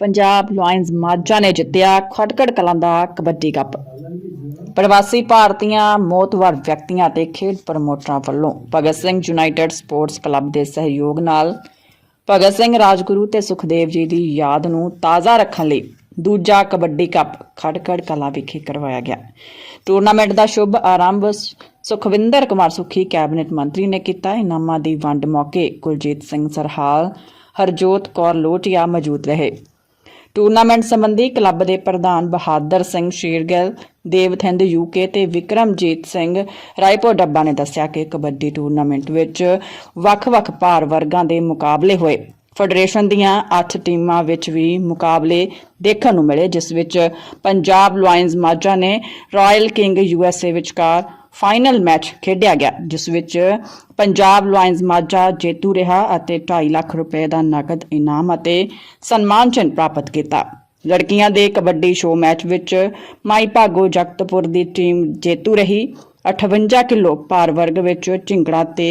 Punjab lions Majha ਨੇ ਜਿੱਤਿਆ ਖਟਕੜ ਕਲਾਂ ਦਾ ਕਬੱਡੀ ਕੱਪ। ਪ੍ਰਵਾਸੀ ਭਾਰਤੀਆਂ ਮੋਤਵਰ ਵਿਅਕਤੀਆਂ ਤੇ ਖੇਡ ਪ੍ਰਮੋਟਰਾਂ ਵੱਲੋਂ Bhagat Singh united sports club ਦੇ ਸਹਿਯੋਗ ਨਾਲ ਭਗਤ ਸਿੰਘ ਰਾਜਗੁਰੂ ਤੇ ਸੁਖਦੇਵ ਜੀ ਦੀ ਯਾਦ ਨੂੰ ਤਾਜ਼ਾ ਰੱਖਣ ਲਈ ਦੂਜਾ ਕਬੱਡੀ ਕੱਪ ਖਟਕੜ ਕਲਾਂ ਵਿਖੇ ਕਰਵਾਇਆ ਗਿਆ। ਟੂਰਨਾਮੈਂਟ ਦਾ ਸ਼ੁਭ ਆਰੰਭ ਸੁਖਵਿੰਦਰ ਕੁਮਾਰ ਸੁਖੀ ਕੈਬਨਿਟ ਮੰਤਰੀ ਨੇ ਕੀਤਾ। ਇਨਾਮਾਂ ਦੀ ਵੰਡ ਮੌਕੇ ਕੁਲਜੀਤ ਸਿੰਘ ਸਰਹਾਲ, ਹਰਜੋਤ ਕੌਰ ਲੋਟੀਆ ਮੌਜੂਦ ਰਹੇ। ਟੂਰਨਾਮੈਂਟ ਸੰਬੰਧੀ ਕਲੱਬ ਦੇ ਪ੍ਰਧਾਨ ਬਹਾਦਰ ਸਿੰਘ ਸ਼ੇਰਗਿੱਲ, ਦੇਵਥਿੰਦ ਯੂਕੇ ਤੇ ਵਿਕਰਮਜੀਤ ਸਿੰਘ ਰਾਏਪੁਰ ਡੱਬਾ ਨੇ ਦੱਸਿਆ ਕਿ ਕਬੱਡੀ ਟੂਰਨਾਮੈਂਟ ਵਿੱਚ ਵੱਖ-ਵੱਖ ਭਾਰ ਵਰਗਾਂ ਦੇ ਮੁਕਾਬਲੇ ਹੋਏ। ਫੈਡਰੇਸ਼ਨ ਦੀਆਂ 8 ਟੀਮਾਂ ਵਿੱਚ ਵੀ ਮੁਕਾਬਲੇ ਦੇਖਣ ਨੂੰ ਮਿਲੇ, ਜਿਸ ਵਿੱਚ ਪੰਜਾਬ ਲਾਇਨਜ਼ ਮਾਝਾ ਨੇ ਰਾਇਲ ਕਿੰਗ ਯੂਐਸਏ ਵਿਚਕਾਰ ਫਾਈਨਲ ਮੈਚ ਖੇਡਿਆ ਗਿਆ, ਜਿਸ ਵਿੱਚ ਪੰਜਾਬ ਲਾਇਨਜ਼ ਮਾਝਾ, ਜੇਤੂ ਰਿਹਾ ਅਤੇ 2.5 ਲੱਖ ਰੁਪਏ ਦਾ ਨਕਦ ਇਨਾਮ ਅਤੇ ਸਨਮਾਨ ਚਿੰਨ੍ਹ ਪ੍ਰਾਪਤ ਕੀਤਾ। ਲੜਕੀਆਂ ਦੇ ਕਬੱਡੀ ਸ਼ੋਅ ਮੈਚ ਵਿੱਚ ਮਾਈ ਭਾਗੋ ਜਗਤਪੁਰ ਦੀ ਟੀਮ ਜੇਤੂ ਰਹੀ। 58 ਕਿਲੋ ਭਾਰ ਵਰਗ ਵਿੱਚ ਝਿੰਗੜਾ ਤੇ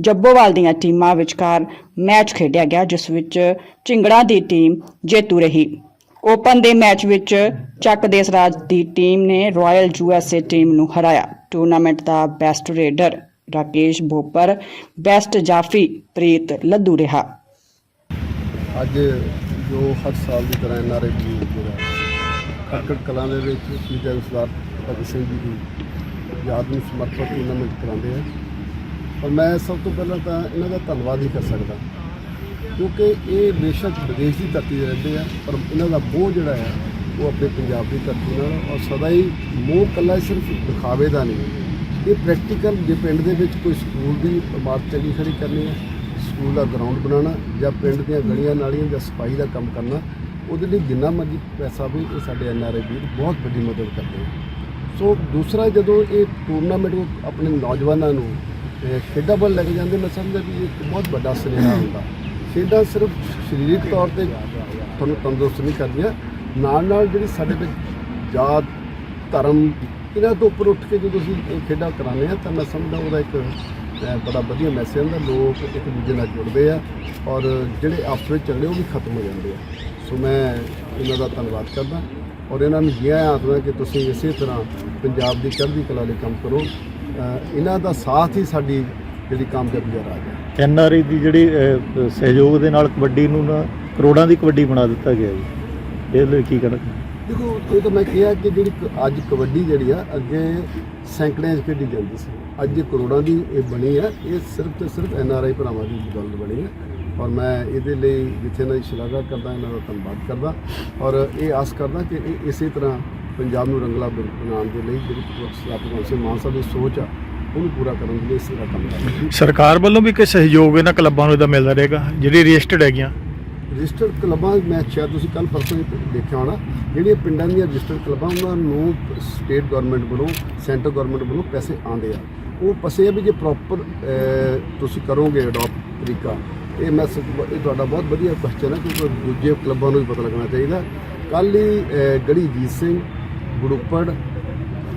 ਜੱਬੋਵਾਲ ਦੀਆਂ ਟੀਮਾਂ ਵਿਚਕਾਰ ਮੈਚ ਖੇਡਿਆ ਗਿਆ, ਜਿਸ ਵਿੱਚ ਝਿੰਗੜਾ ਦੀ ਟੀਮ ਜੇਤੂ ਰਹੀ। ਓਪਨ ਦੇ ਮੈਚ ਵਿੱਚ ਚੱਕ ਦੇਸਰਾਜ ਦੀ ਟੀਮ ਨੇ ਰਾਇਲ ਯੂਐਸਏ ਟੀਮ ਨੂੰ ਹਰਾਇਆ। ਟੂਰਨਾਮੈਂਟ ਦਾ best raider Rakesh Bopar best ਜਾਫੀ ਪ੍ਰੀਤ ਲੱਦੂ ਰਿਹਾ। ਅੱਜ ਜੋ ਹਰ ਸਾਲ ਦੀ ਤਰ੍ਹਾਂ ਐਨਆਰਆਈ ਦੀ ਜਿਹੜਾ ਖਟਕੜ ਕਲਾਂ ਦੇ ਵਿੱਚ ਸ਼ਹੀਦ ਸਰਦਾਰ ਭਗਤ ਸਿੰਘ ਜੀ ਦੀ ਯਾਦ ਨੂੰ ਸਮਰਪਿਤ ਟੂਰਨਾਮੈਂਟ ਕਰਾਉਂਦੇ ਆ। ਪਰ ਮੈਂ ਸਭ ਤੋਂ ਪਹਿਲਾਂ ਤਾਂ ਇਹਨਾਂ ਦਾ ਧੰਨਵਾਦ ਹੀ ਕਰ ਸਕਦਾ, ਕਿਉਂਕਿ ਇਹ ਬੇਸ਼ੱਕ ਵਿਦੇਸ਼ ਦੀ ਧਰਤੀ ਦੇ ਰਹਿੰਦੇ ਆ, ਪਰ ਇਹਨਾਂ ਦਾ ਮੋਹ ਜਿਹੜਾ ਹੈ ਉਹ ਆਪਣੇ ਪੰਜਾਬ ਦੀ ਧਰਤੀ ਨਾਲ ਔਰ ਸਦਾ ਹੀ ਮੋਹ ਕੱਲਾ ਸਿਰਫ ਦਿਖਾਵੇ ਦਾ ਨਹੀਂ। ਇਹ ਪ੍ਰੈਕਟੀਕਲ ਜੇ ਪਿੰਡ ਦੇ ਵਿੱਚ ਕੋਈ ਸਕੂਲ ਦੀ ਇਮਾਰਤ ਚੰਗੀ ਖੜੀ ਕਰਨੀ ਹੈ ਸਕੂਲ ਦਾ ਗਰਾਊਂਡ ਬਣਾਉਣਾ ਜਾਂ ਪਿੰਡ ਦੀਆਂ ਗਲੀਆਂ ਨਾਲੀਆਂ ਜਾਂ ਸਫ਼ਾਈ ਦਾ ਕੰਮ ਕਰਨਾ, ਉਹਦੇ ਲਈ ਜਿੰਨਾ ਮਰਜ਼ੀ ਪੈਸਾ ਵੀ ਇਹ ਸਾਡੇ ਐਨਆਰਆਈ ਵੀਰ ਬਹੁਤ ਵੱਡੀ ਮਦਦ ਕਰਦੇ ਸੋ ਦੂਸਰਾ ਜਦੋਂ ਇਹ ਟੂਰਨਾਮੈਂਟ ਆਪਣੇ ਨੌਜਵਾਨਾਂ ਨੂੰ ਖੇਡਾਂ ਵੱਲ ਲੈ ਕੇ ਜਾਂਦੇ, ਮੈਂ ਸਮਝਦਾ ਵੀ ਇਹ ਇੱਕ ਬਹੁਤ ਵੱਡਾ ਸੁਨੇਹਾ ਹੁੰਦਾ। ਖੇਡਾਂ ਸਿਰਫ ਸਰੀਰਕ ਤੌਰ ਤੇ ਤੁਹਾਨੂੰ ਤੰਦਰੁਸਤ ਨਹੀਂ ਕਰਦੀਆਂ ਨਾਲ ਨਾਲ ਜਿਹੜੀ ਸਾਡੇ ਵਿੱਚ ਜਾਤ, ਧਰਮ, ਇਹਨਾਂ ਤੋਂ ਉੱਪਰ ਉੱਠ ਕੇ ਜਦੋਂ ਅਸੀਂ ਇਹ ਖੇਡਾਂ ਕਰਾਉਂਦੇ ਆ, ਤਾਂ ਮੈਂ ਸਮਝਦਾ ਉਹਦਾ ਇੱਕ ਬੜਾ ਵਧੀਆ ਮੈਸੇਜ ਹੁੰਦਾ, ਲੋਕ ਇੱਕ ਦੂਜੇ ਨਾਲ ਜੁੜਦੇ ਆ ਔਰ ਜਿਹੜੇ ਆਪਸ ਵਿੱਚ ਝਗੜੇ ਉਹ ਵੀ ਖਤਮ ਹੋ ਜਾਂਦੇ ਆ। ਸੋ ਮੈਂ ਇਹਨਾਂ ਦਾ ਧੰਨਵਾਦ ਕਰਦਾ ਔਰ ਇਹਨਾਂ ਨੂੰ ਜਿਹਾ ਆਖਦਾ ਕਿ ਤੁਸੀਂ ਇਸੇ ਤਰ੍ਹਾਂ ਪੰਜਾਬ ਦੀ ਚੜ੍ਹਦੀ ਕਲਾ ਲਈ ਕੰਮ ਕਰੋ। ਇਹਨਾਂ ਦਾ ਸਾਥ ਹੀ ਸਾਡੀ ਜਿਹੜੀ ਕਾਮਯਾਬੀ ਦਾ ਰਾਜ ਹੈ। ਐਨ ਆਰ ਆਈ ਦੀ ਜਿਹੜੀ ਸਹਿਯੋਗ ਦੇ ਨਾਲ ਕਬੱਡੀ ਨੂੰ ਨਾ ਕਰੋੜਾਂ ਦੀ ਕਬੱਡੀ ਬਣਾ ਦਿੱਤਾ ਗਿਆ ਜੀ। ਇਹ ਲਈ ਕੀ ਕਹਿਣਾ ਦੇਖੋ ਇਹ ਤਾਂ ਮੈਂ ਕਿਹਾ ਕਿ ਜਿਹੜੀ ਕ- ਅੱਜ ਕਬੱਡੀ ਜਿਹੜੀ ਆ ਅੱਗੇ ਸੈਂਕੜਿਆਂ 'ਚ ਖੇਡੀ ਜਾਂਦੀ ਸੀ। ਅੱਜ ਇਹ ਕਰੋੜਾਂ ਦੀ ਇਹ ਬਣੀ ਆ। ਇਹ ਸਿਰਫ ਤੇ ਸਿਰਫ ਐਨ ਆਰ ਆਈ ਭਰਾਵਾਂ ਦੀ ਬਦੌਲਤ ਬਣੀ ਆ। ਔਰ ਮੈਂ ਇਹਦੇ ਲਈ ਜਿੱਥੇ ਇਹਨਾਂ ਦੀ ਸ਼ਲਾਘਾ ਕਰਦਾ ਇਹਨਾਂ ਦਾ ਧੰਨਵਾਦ ਕਰਦਾ। ਔਰ ਇਹ ਆਸ ਕਰਦਾ ਕਿ ਇਹ ਇਸੇ ਤਰ੍ਹਾਂ ਪੰਜਾਬ ਨੂੰ ਰੰਗਲਾ ਬਣ- ਬਣਾਉਣ ਦੇ ਲਈ ਜਿਹੜੀ ਭਗਵੰਤ ਸਿੰਘ ਮਾਨ ਸਾਹਿਬ ਦੀ ਸੋਚ ਆ ਉਹਨੂੰ ਪੂਰਾ ਕਰਨ ਦੇ ਲਈ ਇਸ ਤਰ੍ਹਾਂ ਕੰਮ ਕਰਦਾ ਸਰਕਾਰ ਵੱਲੋਂ ਵੀ ਕੋਈ ਸਹਿਯੋਗ ਇਹਨਾਂ ਕਲੱਬਾਂ ਨੂੰ ਇਹਦਾ ਮਿਲਦਾ ਰਹੇਗਾ ਜਿਹੜੀ ਰਜਿਸਟਰਡ ਹੈਗੀਆਂ। ਰਜਿਸਟਰਡ ਕਲੱਬਾਂ ਮੈਂ ਸ਼ਾਇਦ ਤੁਸੀਂ ਕੱਲ ਪਰਸੋਂ ਹੀ ਦੇਖਿਆ ਹੋਣਾ, ਜਿਹੜੀਆਂ ਪਿੰਡਾਂ ਦੀਆਂ ਰਜਿਸਟਰਡ ਕਲੱਬਾਂ, ਉਹਨਾਂ ਨੂੰ ਸਟੇਟ ਗਵਰਨਮੈਂਟ ਵੱਲੋਂ ਸੈਂਟਰ ਗਵਰਨਮੈਂਟ ਵੱਲੋਂ ਪੈਸੇ ਆਉਂਦੇ ਆ। ਉਹ ਪੈਸੇ ਆ ਵੀ ਜੇ ਪ੍ਰੋਪਰ ਤੁਸੀਂ ਕਰੋਗੇ ਅਡਾਪਟ ਤਰੀਕਾ, ਇਹ ਮੈਂ ਸੱਚ- ਇਹ ਤੁਹਾਡਾ ਬਹੁਤ ਵਧੀਆ ਕੁਐਸਚਨ ਹੈ ਕਿਉਂਕਿ ਦੂਜੇ ਕਲੱਬਾਂ ਨੂੰ ਵੀ ਪਤਾ ਲੱਗਣਾ ਚਾਹੀਦਾ। ਕੱਲ ਹੀ ਗੜੀ ਜੀਤ ਸਿੰਘ ਗੁੜੂਪੜ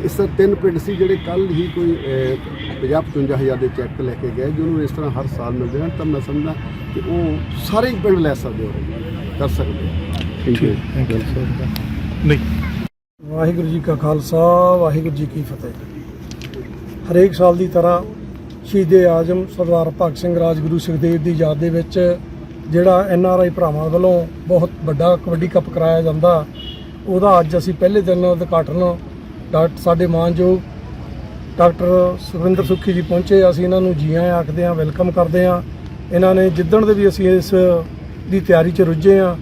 ਇਸ ਤਰ੍ਹਾਂ ਤਿੰਨ ਪਿੰਡ ਸੀ ਜਿਹੜੇ ਕੱਲ ਹੀ ਕੋਈ 50 ਹਜ਼ਾਰ ਦੇ ਚੈੱਕ ਲੈ ਕੇ ਗਏ ਜਿਹਨੂੰ ਇਸ ਤਰ੍ਹਾਂ ਹਰ ਸਾਲ ਮਿਲਦੇ ਹਨ ਤਾਂ ਮੈਂ ਸਮਝਦਾ ਕਿ ਉਹ ਸਾਰੇ ਹੀ ਪਿੰਡ ਲੈ ਸਕਦੇ ਹੋ ਕਰ ਸਕਦੇ ਹੋ। ਠੀਕ ਹੈ। ਗੱਲ ਸਰ ਨਹੀਂ। ਵਾਹਿਗੁਰੂ ਜੀ ਕਾ ਖਾਲਸਾ ਵਾਹਿਗੁਰੂ ਜੀ ਕੀ ਫਤਿਹ। ਹਰੇਕ ਸਾਲ ਦੀ ਤਰ੍ਹਾਂ ਸ਼ਹੀਦੇ ਆਜਮ ਸਰਦਾਰ ਭਗਤ ਸਿੰਘ ਰਾਜਗੁਰੂ ਸੁਖਦੇਵ ਦੀ ਯਾਦ ਦੇ ਵਿੱਚ ਜਿਹੜਾ ਐਨ ਆਰ ਆਈ ਭਰਾਵਾਂ ਵੱਲੋਂ ਬਹੁਤ ਵੱਡਾ ਕਬੱਡੀ ਕੱਪ ਕਰਾਇਆ ਜਾਂਦਾ ਉਹਦਾ ਅੱਜ ਅਸੀਂ ਪਹਿਲੇ ਦਿਨ ਉਦਘਾਟਨ ਡਾਕਟਰ ਸਾਡੇ ਮਾਨਯੋਗ ਡਾਕਟਰ ਸੁਖਵਿੰਦਰ ਸੁੱਖੀ ਜੀ ਪਹੁੰਚੇ ਅਸੀਂ ਇਹਨਾਂ ਨੂੰ ਜੀ ਆਇਆਂ ਆਖਦੇ ਹਾਂ ਵੈਲਕਮ ਕਰਦੇ ਹਾਂ ਇਹਨਾਂ ਨੇ ਜਿੱਦਣ ਦੇ ਵੀ ਅਸੀਂ ਇਸ ਦੀ ਤਿਆਰੀ 'ਚ ਰੁੱਝੇ ਹਾਂ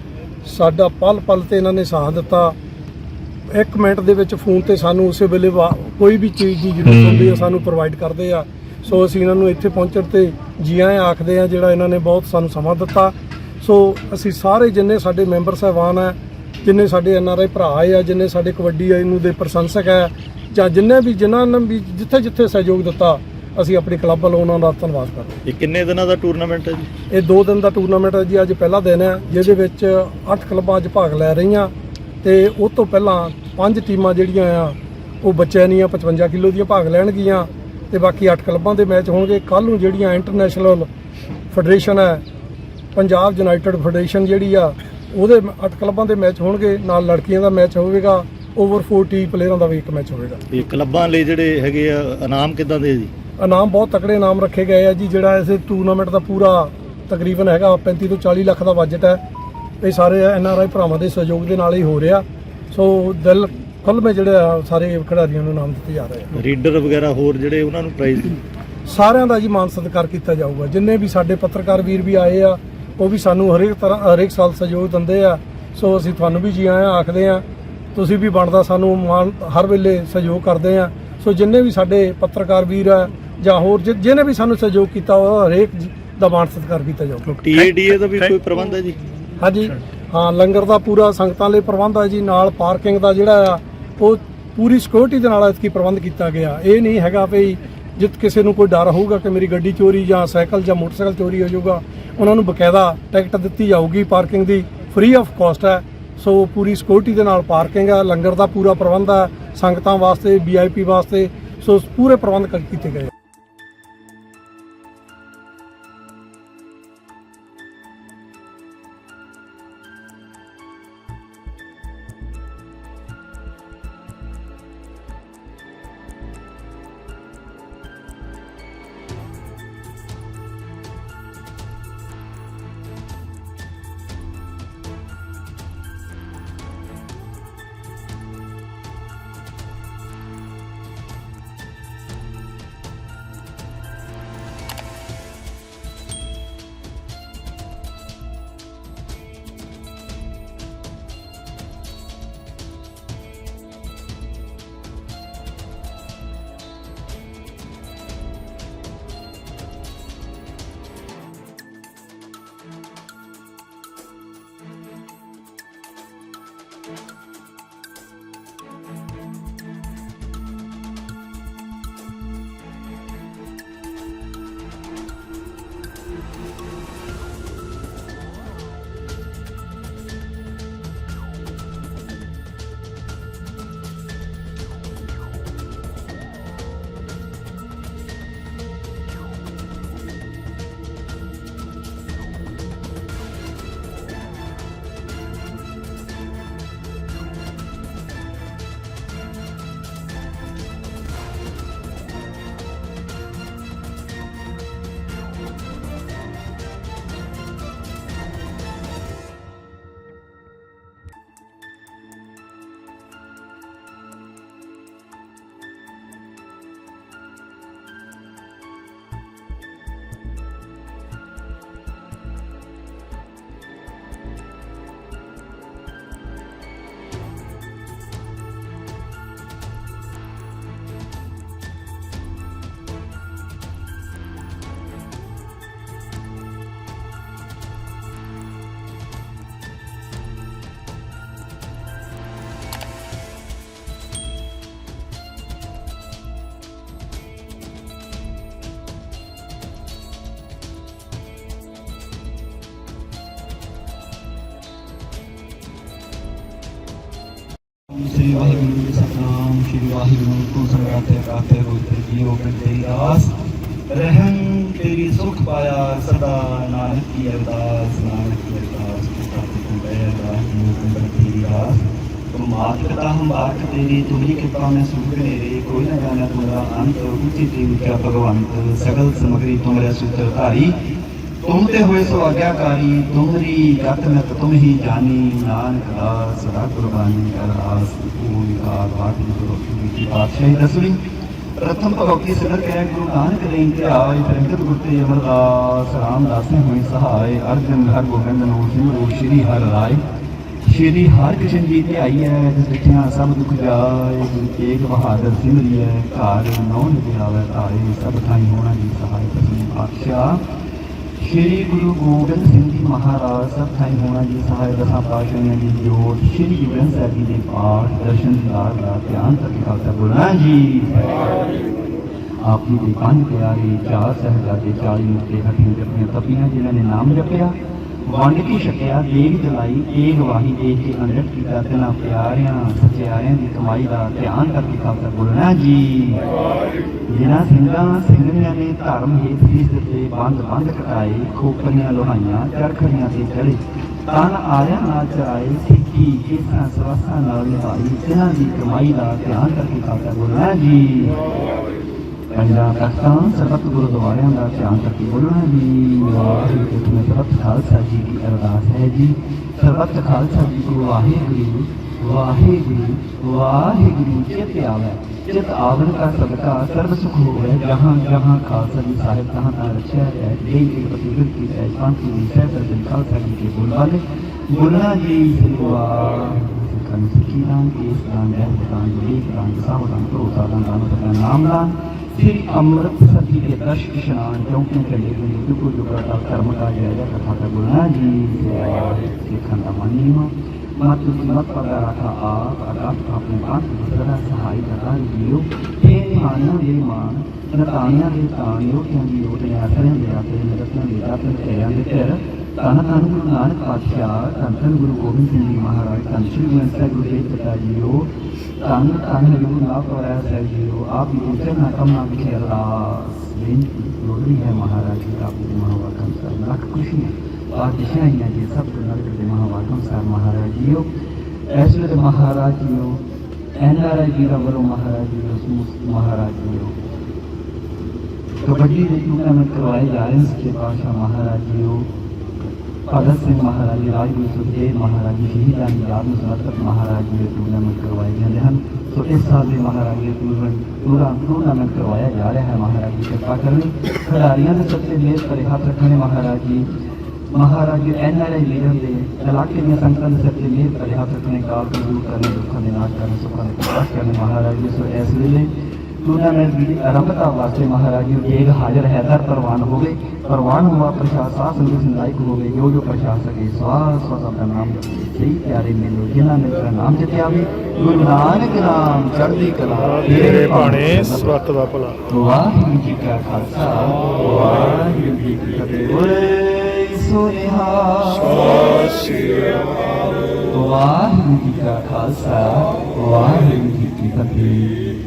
ਸਾਡਾ ਪਲ ਪਲ ਤੇ ਇਹਨਾਂ ਨੇ ਸਾਥ ਦਿੱਤਾ। ਇੱਕ ਮਿੰਟ ਦੇ ਵਿੱਚ ਫੋਨ ਤੇ ਸਾਨੂੰ ਉਸੇ ਵੇਲੇ ਕੋਈ ਵੀ ਚੀਜ਼ ਦੀ ਜ਼ਰੂਰਤ ਹੁੰਦੀ ਹੈ। ਸਾਨੂੰ ਪ੍ਰੋਵਾਈਡ ਕਰਦੇ ਆ। ਸੋ ਅਸੀਂ ਇਹਨਾਂ ਨੂੰ ਇੱਥੇ ਪਹੁੰਚਣ ਤੇ ਜੀ ਆਇਆਂ ਆਖਦੇ ਆ ਜਿਹੜਾ ਇਹਨਾਂ ਨੇ ਬਹੁਤ ਸਾਨੂੰ ਸਮਾਂ ਦਿੱਤਾ। ਸੋ ਅਸੀਂ ਸਾਰੇ ਜਿੰਨੇ ਸਾਡੇ ਮੈਂਬਰ ਸਹਿਬਾਨ ਆ ਜਿੰਨੇ ਸਾਡੇ ਐਨ ਆਰ ਆਈ ਭਰਾ ਆ ਜਿੰਨੇ ਸਾਡੇ ਕਬੱਡੀ ਆ ਇਹਨੂੰ ਦੇ ਪ੍ਰਸ਼ੰਸਕ ਆ ਜਾਂ ਜਿੰਨੇ ਵੀ ਜਿਨ੍ਹਾਂ ਨੇ ਵੀ ਜਿੱਥੇ ਜਿੱਥੇ ਸਹਿਯੋਗ ਦਿੱਤਾ ਅਸੀਂ ਆਪਣੀ ਕਲੱਬ ਵੱਲੋਂ ਉਹਨਾਂ ਦਾ ਧੰਨਵਾਦ ਕਰਦੇ ਹਾਂ। ਇਹ ਕਿੰਨੇ ਦਿਨਾਂ ਦਾ ਟੂਰਨਾਮੈਂਟ ਹੈ ਜੀ ਇਹ 2 ਦਿਨ ਦਾ ਟੂਰਨਾਮੈਂਟ ਹੈ ਜੀ ਅੱਜ ਪਹਿਲਾ ਦਿਨ ਹੈ ਜਿਹਦੇ ਵਿੱਚ 8 ਕਲੱਬਾਂ ਅੱਜ ਭਾਗ ਲੈ ਰਹੀਆਂ ਤੇ ਉਹ ਤੋਂ ਪਹਿਲਾਂ ਪੰਜ ਟੀਮਾਂ ਜਿਹੜੀਆਂ ਆ ਉਹ ਬੱਚਿਆਂ ਦੀਆਂ 55 ਕਿਲੋ ਦੀਆਂ ਭਾਗ ਲੈਣਗੀਆਂ ਤੇ ਬਾਕੀ 8 ਕਲੱਬਾਂ ਦੇ ਮੈਚ ਹੋਣਗੇ ਕੱਲ ਨੂੰ ਜਿਹੜੀਆਂ ਇੰਟਰਨੈਸ਼ਨਲ ਫੈਡਰੇਸ਼ਨ ਹੈ ਪੰਜਾਬ ਯੂਨਾਈਟਿਡ ਫੈਡਰੇਸ਼ਨ ਜਿਹੜੀ ਆ ਉਹਦੇ ਅੱਠ ਕਲੱਬਾਂ ਦੇ ਮੈਚ ਹੋਣਗੇ ਨਾਲ ਲੜਕੀਆਂ ਦਾ ਮੈਚ ਹੋਵੇਗਾ ਓਵਰ 40 ਪਲੇਅਰਾਂ ਦਾ ਵੀ ਇੱਕ ਮੈਚ ਹੋਵੇਗਾ। ਇਹ ਕਲੱਬਾਂ ਲਈ ਜਿਹੜੇ ਹੈਗੇ ਆ ਇਨਾਮ ਕਿਦਾਂ ਦੇ ਜੀ? ਇਨਾਮ ਬਹੁਤ ਤਕੜੇ ਇਨਾਮ ਰੱਖੇ ਗਏ ਆ ਜੀ ਜਿਹੜਾ ਇਸ ਟੂਰਨਾਮੈਂਟ ਦਾ ਪੂਰਾ ਤਕਰੀਬਨ ਹੈਗਾ 35 ਤੋਂ 40 ਲੱਖ ਦਾ ਬਜਟ ਹੈ। ਇਹ ਸਾਰੇ ਐਨ ਆਰ ਆਈ ਭਰਾਵਾਂ ਦੇ ਸਹਿਯੋਗ ਦੇ ਨਾਲ ਹੀ ਹੋ ਰਿਹਾ। ਸੋ ਦਿਲ ਖੁੱਲ੍ਹਵੇਂ ਜਿਹੜੇ ਆ ਸਾਰੇ ਖਿਡਾਰੀਆਂ ਨੂੰ ਇਨਾਮ ਦਿੱਤੇ ਜਾ ਰਹੇ ਆ। ਰੀਡਰ ਵਗੈਰਾ ਹੋਰ ਜਿਹੜੇ ਉਹਨਾਂ ਨੂੰ ਪ੍ਰਾਈਜ਼ ਸਾਰਿਆਂ ਦਾ ਜੀ ਮਾਨ ਸਤਿਕਾਰ ਕੀਤਾ ਜਾਊਗਾ। ਜਿੰਨੇ ਵੀ ਸਾਡੇ ਪੱਤਰਕਾਰ ਵੀਰ ਵੀ ਆਏ ਆ ਉਹ ਵੀ ਸਾਨੂੰ ਹਰੇਕ ਤਰ੍ਹਾਂ ਹਰੇਕ ਸਾਲ ਸਹਿਯੋਗ ਦਿੰਦੇ ਆ। ਸੋ ਅਸੀਂ ਤੁਹਾਨੂੰ ਵੀ ਜੀ ਆਇਆਂ ਆਖਦੇ ਆ ਤੁਸੀਂ ਵੀ ਬਣਦਾ ਸਾਨੂੰ ਮਾਨ ਹਰ ਵੇਲੇ ਸਹਿਯੋਗ ਕਰਦੇ ਆ। ਸੋ ਜਿੰਨੇ ਵੀ ਸਾਡੇ ਪੱਤਰਕਾਰ ਵੀਰ ਆ ਜਾਂ ਹੋਰ ਜਿਹਨੇ ਵੀ ਸਾਨੂੰ ਸਹਿਯੋਗ ਕੀਤਾ ਉਹ ਹਰੇਕ ਦਾ ਮਾਨ ਸਤਿਕਾਰ ਕੀਤਾ ਜਾਊਗਾ। ਟੀਏਡੀਏ ਦਾ ਵੀ ਕੋਈ ਪ੍ਰਬੰਧ ਹੈ ਜੀ? ਹਾਂਜੀ। ਹਾਂ ਲੰਗਰ ਦਾ ਪੂਰਾ ਸੰਗਤਾਂ ਲਈ ਪ੍ਰਬੰਧ ਹੈ ਜੀ। ਨਾਲ ਪਾਰਕਿੰਗ ਦਾ ਜਿਹੜਾ ਆ ਉਹ ਪੂਰੀ ਸਿਕਿਉਰਿਟੀ ਦੇ ਨਾਲ ਇਤਕੀ ਪ੍ਰਬੰਧ ਕੀਤਾ ਗਿਆ। ਇਹ ਨਹੀਂ ਹੈਗਾ ਵੀ ਜਿੱਤ ਕਿਸੇ ਨੂੰ ਕੋਈ ਡਰ ਹੋਊਗਾ ਕਿ ਮੇਰੀ ਗੱਡੀ ਚੋਰੀ ਜਾਂ ਸਾਈਕਲ ਜਾਂ ਮੋਟਰਸਾਈਕਲ ਚੋਰੀ ਹੋ ਜਾਊਗਾ। ਉਹਨਾਂ ਨੂੰ ਬਕਾਇਦਾ ਟਿਕਟ ਦਿੱਤੀ ਜਾਊਗੀ। ਪਾਰਕਿੰਗ ਦੀ ਫ੍ਰੀ ਆਫ ਕਾਸਟ ਹੈ। ਸੋ ਪੂਰੀ ਸਿਕਿਉਰਿਟੀ ਦੇ ਨਾਲ ਪਾਰਕਿੰਗ ਹੈ, ਲੰਗਰ ਦਾ ਪੂਰਾ ਪ੍ਰਬੰਧ ਹੈ, ਸੰਗਤਾਂ ਵਾਸਤੇ ਵੀਆਈਪੀ ਵਾਸਤੇ, ਸੋ ਪੂਰੇ ਪ੍ਰਬੰਧ ਕੀਤੇ ਗਏ। ਸ੍ਰੀ ਵਾਹਿਗੁਰੂ ਜੀ ਸਤਨਾਮ ਸ੍ਰੀ ਵਾਹਿਗੁਰੂ ਕੋ ਸੰਗਾਤੇ ਕਾਤੇ ਰੋਤੇ ਜੀਓ ਬਿਨ ਤੇਰੀ ਦਾਸ। ਰਹਿਣ ਤੇਰੀ ਸੁਖ ਪਾਇਆ, ਸਦਾ ਨਾਨਕ ਕੀ ਅਰਦਾਸ, ਨਾਨਕ ਕੀ ਅਰਦਾਸ ਕਰਤੇ ਤੂੰ ਬੈ ਅਰਦਾਸ ਨੂੰ ਕੰਦਰ ਤੇਰੀ ਦਾਸ। ਤੁਮ ਮਾਤ ਪਿਤਾ ਹਮ ਬਾਤ ਤੇਰੀ ਤੁਮੀ ਕਿਰਪਾ ਮੈਂ ਸੁਖ ਨੇਰੇ ਕੋਈ ਨਾ ਜਾਣਾ ਤੁਮਰਾ ਅੰਤ ਉਚੀ ਤੇ ਉਚਾ ਭਗਵੰਤ, ਸਗਲ ਸਮਗਰੀ ਤੁਮਰੇ ਸੂਤਰ ਧਾਰੀ ਤੁਮ ਹੋਏ ਸੋ ਆਗਿਆਕਾਰੀ ਤੁਮਰੀ ਗਤ ਮਤ ਤੁਮ ਹੀ ਜਾਣੀ। ਨਾਨਕ ਦਾਸ, ਸਦਾ ਕੁਰਬਾਨੀ ਅਰਦਾਸ ਓੰਕਾਰ ਵਾਹਿਗੁਰੂ ਜੀ ਕੀ ਪਾਤਸ਼ਾਹੀ ਦਸਵੀਂ ਪ੍ਰਥਮ ਭਗਵਤੀ ਸਿਮਰ ਕੈ, ਗੁਰੂ ਨਾਨਕ ਦੇਵ ਤੇ ਆਏ ਪ੍ਰਗਟ ਅਮਰਦਾਸ। ਰਾਮਦਾਸ ਨੇ ਹੋਏ ਸਹਾਇ ਅਰਜਨ ਹਰ ਗੋਬਿੰਦ ਨੂੰ ਸਿਮਰੋ ਸ਼੍ਰੀ ਹਰਿ ਰਾਏ। ਸ਼੍ਰੀ ਹਰਿ ਕ੍ਰਿਸ਼ਨ ਜੀ ਤੇ ਆਈ ਹੈ ਜਿਸ ਲਿਖਿਆ ਸਭ ਦੁੱਖ ਜਾਏ। ਗੁਰੂ ਤੇਗ ਬਹਾਦਰ ਸਿਮਰਿਐ, ਘਰ ਨੌ ਨਿਆਵੇ ਤਾਰੇ ਸਭ ਥਾਈ ਹੋਣਾ ਜੀ ਸਹਾਇ ਦਸਵੀਂ ਪਾਤਸ਼ਾਹ। ਸ਼੍ਰੀ ਗੁਰੂ ਗੋਬਿੰਦ ਸਿੰਘ ਜੀ ਮਹਾਰਾਜ ਸਭ ਥਾਈ ਹੋਣਾ ਜੀ ਸਹਾਇ ਦਸਾਂ ਪਾਤਸ਼ਾਹੀਆਂ ਦੀ ਜੋਤ ਸ਼੍ਰੀ ਗੁਰੂ ਗ੍ਰੰਥ ਸਾਹਿਬ ਜੀ ਦੇ ਪਾਠ, ਦਰਸ਼ਨ ਦੀਦਾਰ ਦਾ ਧਿਆਨ ਤੱਕ ਖਾਲਸਾ ਬੋਲਣਾ ਜੀ। ਆਪ ਜੀ ਦੇ ਪੰਜ ਪਿਆਰੇ ਚਾਰ ਸਹਿਜਾਦੇ ਚਾਲੀ ਮੁਕਤੇ ਹੱਟੀਆਂ ਜਪੀਆਂ ਤਪੀਆਂ, ਜਿਨ੍ਹਾਂ ਨੇ ਨਾਮ ਜਪਿਆ। ਵੰਡ ਕੀ ਛਕਿਆ ਦੇਗ ਜਲਾਈ ਏ ਗਵਾਹੀ ਦੇ ਕੇ ਅੰਡਰ ਕੀਤਾ, ਤਿਨਾ ਪਿਆਰਿਆਂ ਸਚਿਆਰਿਆਂ ਦੀ ਕਮਾਈ ਦਾ ਧਿਆਨ ਕਰਕੇ ਖਾਲਸਾ ਬੋਲਣਾ ਜੀ। ਜਿਨ੍ਹਾਂ ਸਿੰਘਾਂ, ਸਿੰਘਣੀਆਂ ਨੇ ਧਰਮ ਹੇਤ ਸੀਸ ਦਿੱਤੇ ਬੰਦ ਬੰਦ ਕਟਾਏ, ਖੋਪਰੀਆਂ ਲੋਹਾਈਆਂ, ਚਰਖੜੀਆਂ ਤੇ ਚੜੇ, ਤਨ ਆਰਿਆਂ ਨਾਲ ਚਰਾਏ ਸਿੱਖੀ ਇਸਾਂ ਸਵਾਸਾਂ ਨਾਲ ਨਿਭਾਈ ਇਹਨਾਂ ਦੀ ਕਮਾਈ ਦਾ ਧਿਆਨ ਕਰਕੇ ਖਾਤਾ ਬੋਲਣਾ ਜੀ। ਪੰਜਾਬ ਕਸਤਾਂ ਸਤਿਗੁਰੂ ਦਵਾਰਿਆਂ ਦਾ ਧਿਆਨ ਰੱਖੀ ਬੋਲਣਾ ਜੀ ਵਾਹਿਗੁਰੂ ਜੀ ਤੁਮੇ ਸਰਬੱਤ ਖਾਲਸਾ ਜੀ ਦੀ ਅਰਦਾਸ ਹੈ ਜੀ ਸਰਬੱਤ ਖਾਲਸਾ ਜੀ ਕੋ ਵਾਹਿਗੁਰੂ ਵਾਹਿਗੁਰੂ ਵਾਹਿਗੁਰੂ ਚਿਤ ਆਵੇ ਚਿਤ ਆਵਨ ਕਾ ਸਦਕਾ ਸਰਬ ਸੁਖ ਹੋਵੇ ਜਹਾਂ ਜਹਾਂ ਖਾਲਸਾ ਜੀ ਸਾਹਿਬ ਤਹਾਂ ਤਾਂ ਰਚਿਆ ਹੈ ਜੇ ਇੱਕ ਪ੍ਰਤੀਬਿੰਬ ਕੀ ਹੈ ਸ਼ਾਂਤੀ ਦੀ ਸਹਿਬ ਦੇ ਖਾਲਸਾ ਜੀ ਦੇ ਬੋਲਵਾਲੇ ਬੋਲਣਾ ਜੀ ਵਾਹਿਗੁਰੂ ਕੰਸਕੀ ਨਾਮ ਇਸ ਨਾਮ ਦਾ ਨਾਮ ਜੀ ਨਾਮ ਸਾਵਧਾਨ ਪ੍ਰੋਤਾਨ ਨਾਮ ਦਾ ਨਾਮ ਦਾ ਸ੍ਰੀ ਅੰਮ੍ਰਿਤਸਰ ਜੀ ਦੇ ਦਰਸ਼ ਇਸ਼ਨਾਨ ਚੌਂਕੇ ਚੱਲੇ ਗਏ ਜੋ ਜੋ ਕਰਤਾ ਧਰਮ ਦਾ ਜੈ ਜੈ ਕਥਾ ਦਾ ਗੁਣਾ ਜੀ ਸਿੱਖਾਂ ਦਾ ਮਾਨੀਮਾ ਮਤ ਮਤ ਪਦਾ ਰਖਾ ਆਪ ਅਗਾਪ ਆਪਣੇ ਪਾਸ ਸਦਾ ਸਹਾਈ ਕਰਦਾ, ਜੀਓ। ਇਹ ਨਿਹਾਨਾਂ ਦੇ ਮਾਨ ਨਤਾਨਿਆਂ ਦੇ ਤਾਨ ਯੋਗਿਆਂ ਦੀ ਯੋਗ ਨੇ ਆਸਰਿਆਂ ਦੇ ਆਸਰੇ ਨਰਤਾਂ ਦੇ ਦਾਤਨ ਤੇਰਿਆਂ ਦੇ ਤੇਰ ਧੰਨ ਧੰਨ ਗੁਰੂ ਨਾਨਕ ਪਾਤਸ਼ਾਹ ਧੰਨ ਧੰਨ ਗੁਰੂ ਗੋਬਿੰਦ ਸਿੰਘ ਜੀ ਮਹਾਰਾਜ ਧੰਨ ਸ਼੍ਰੀ ਗੁਰੂ ਗ੍ਰੰਥ ਸਾਹਿਬ ਗੁਰੂ ਤੇਗ ਬਹਾਦਰ ਜੀਓ ਧੰਨ ਧੰਨ ਗੁਰੂ ਨਾਨਕ ਪਰਾਇਆ ਸਾਹਿਬ ਜੀਓ ਆਪ ਜੀ ਉਚਰ ਨਾ ਕਮਨਾ ਵਿਖੇ ਅਰਦਾਸ ਬੇਨਤੀ ਲੋੜੀ ਹੈ ਮਹਾਰਾਜ ਜੀ ਆਪ ਜੀ ਮਹਾਵਾਕਮ ਸਾਹਿਬ ਲੱਖ ਖੁਸ਼ੀਆਂ ਬਾਦਸ਼ਾਹੀਆਂ ਜੀ ਸਭ ਤੋਂ ਨਰਕ ਦੇ ਮਹਾਵਾਕਮ ਸਾਹਿਬ ਮਹਾਰਾਜ ਜੀਓ ਇਸ ਵੇਲੇ ਮਹਾਰਾਜ ਜੀਓ ਐਨਆਰਆਈ ਵੀਰਾਂ ਵੱਲੋਂ ਮਹਾਰਾਜ ਜੀ ਰਸੂਲ ਮਹਾਰਾਜ ਜੀਓ ਕਬੱਡੀ ਦੇ ਟੂਰਨਾਮੈਂਟ ਕਰਵਾਏ ਜਾ ਰਹੇ ਹਨ ਸੱਚੇ ਪਾਤਸ਼ਾਹ ਮਹਾਰਾਜ ਜੀਓ ਭਗਤ ਸਿੰਘ ਮਹਾਰਾਜ ਜੀ ਰਾਜਗੁਰੂ ਸੁਖਦੇਵ ਮਹਾਰਾਜ ਜੀ ਸ਼ਹੀਦਾਂ ਦੀ ਯਾਦ ਨੂੰ ਸਮਰਪਿਤ ਮਹਾਰਾਜ ਜੀ ਦੇ ਟੂਰਨਾਮੈਂਟ ਕਰਵਾਏ ਜਾਂਦੇ ਹਨ ਸੋ ਇਸ ਸਾਲ ਵੀ ਮਹਾਰਾਜ ਜੀ ਟੂਰਨਾਮੈਂਟ ਪੂਰਾ ਟੂਰਨਾਮੈਂਟ ਕਰਵਾਇਆ ਜਾ ਰਿਹਾ ਹੈ ਮਹਾਰਾਜ ਜੀ ਕਿਰਪਾ ਕਰਨੀ ਖਿਡਾਰੀਆਂ ਦੇ ਸੱਚੇ ਮੇਜ਼ ਪਰ ਹੱਥ ਰੱਖਣੇ ਮਹਾਰਾਜ ਜੀ ਮਹਾਰਾਜ ਜੀ ਐਨਆਰਆਈ ਲੀਡਰ ਦੇ ਇਲਾਕੇ ਦੀਆਂ ਸੰਗਤਾਂ ਦੇ ਸੱਚੇ ਮੇਜ਼ ਪਰ ਹੱਥ ਰੱਖਣੇ ਕਾਲ ਤੋਂ ਦੂਰ ਕਰਨੇ ਦੁੱਖਾਂ ਦੇ ਨਾਸ਼ ਕਰਨੇ ਸੁੱਖਾਂ ਦੇ ਪ੍ਰਕਾਸ਼ ਕਰਨੇ ਮਹਾਰਾਜ ਜੀ ਸੋ ਇਸ ਵੇਲੇ ਟੂਰਨਾਮੈਂਟ ਦੀ ਆਰੰਭਤਾ ਵਾਸਤੇ ਮਹਾਰਾਜ ਜੀ ਏਕ ਹਾਜ਼ਰ ਹੈਦਰ ਪ੍ਰਵਾਨ ਹੋਵੇ ਪ੍ਰਵਾਨ ਹੁਆ ਪ੍ਰਸ਼ਾਦ ਸਾਧ ਸੰਗਤ ਸੰਦਾਇਕ ਹੋਵੇ ਜੋ ਜੋ ਪ੍ਰਸ਼ਾਦ ਸਕੇ ਸਵਾਸ ਸਵਾਸ ਦਾ ਨਾਮ ਸਹੀ ਪਿਆਰੇ ਮੈਨੂੰ ਜਿਨ੍ਹਾਂ ਨੇ ਤੇਰਾ ਨਾਮ ਜਪਿਆਵੇ ਗੁਰੂ ਨਾਨਕ ਨਾਮ ਚੜ੍ਹਦੀ ਕਲਾ ਤੇਰੇ ਭਾਣੇ ਸਵਤ ਦਾ ਭਲਾ। ਵਾਹਿਗੁਰੂ ਜੀ ਕਾ ਖਾਲਸਾ ਵਾਹਿਗੁਰੂ ਜੀ ਕੀ ਫਤਿਹ। ਬੋਲੇ ਸੋਨਿਹਾ। ਵਾਹਿਗੁਰੂ ਜੀ ਕਾ ਖਾਲਸਾ ਵਾਹਿਗੁਰੂ ਜੀ ਕੀ ਫਤਿਹ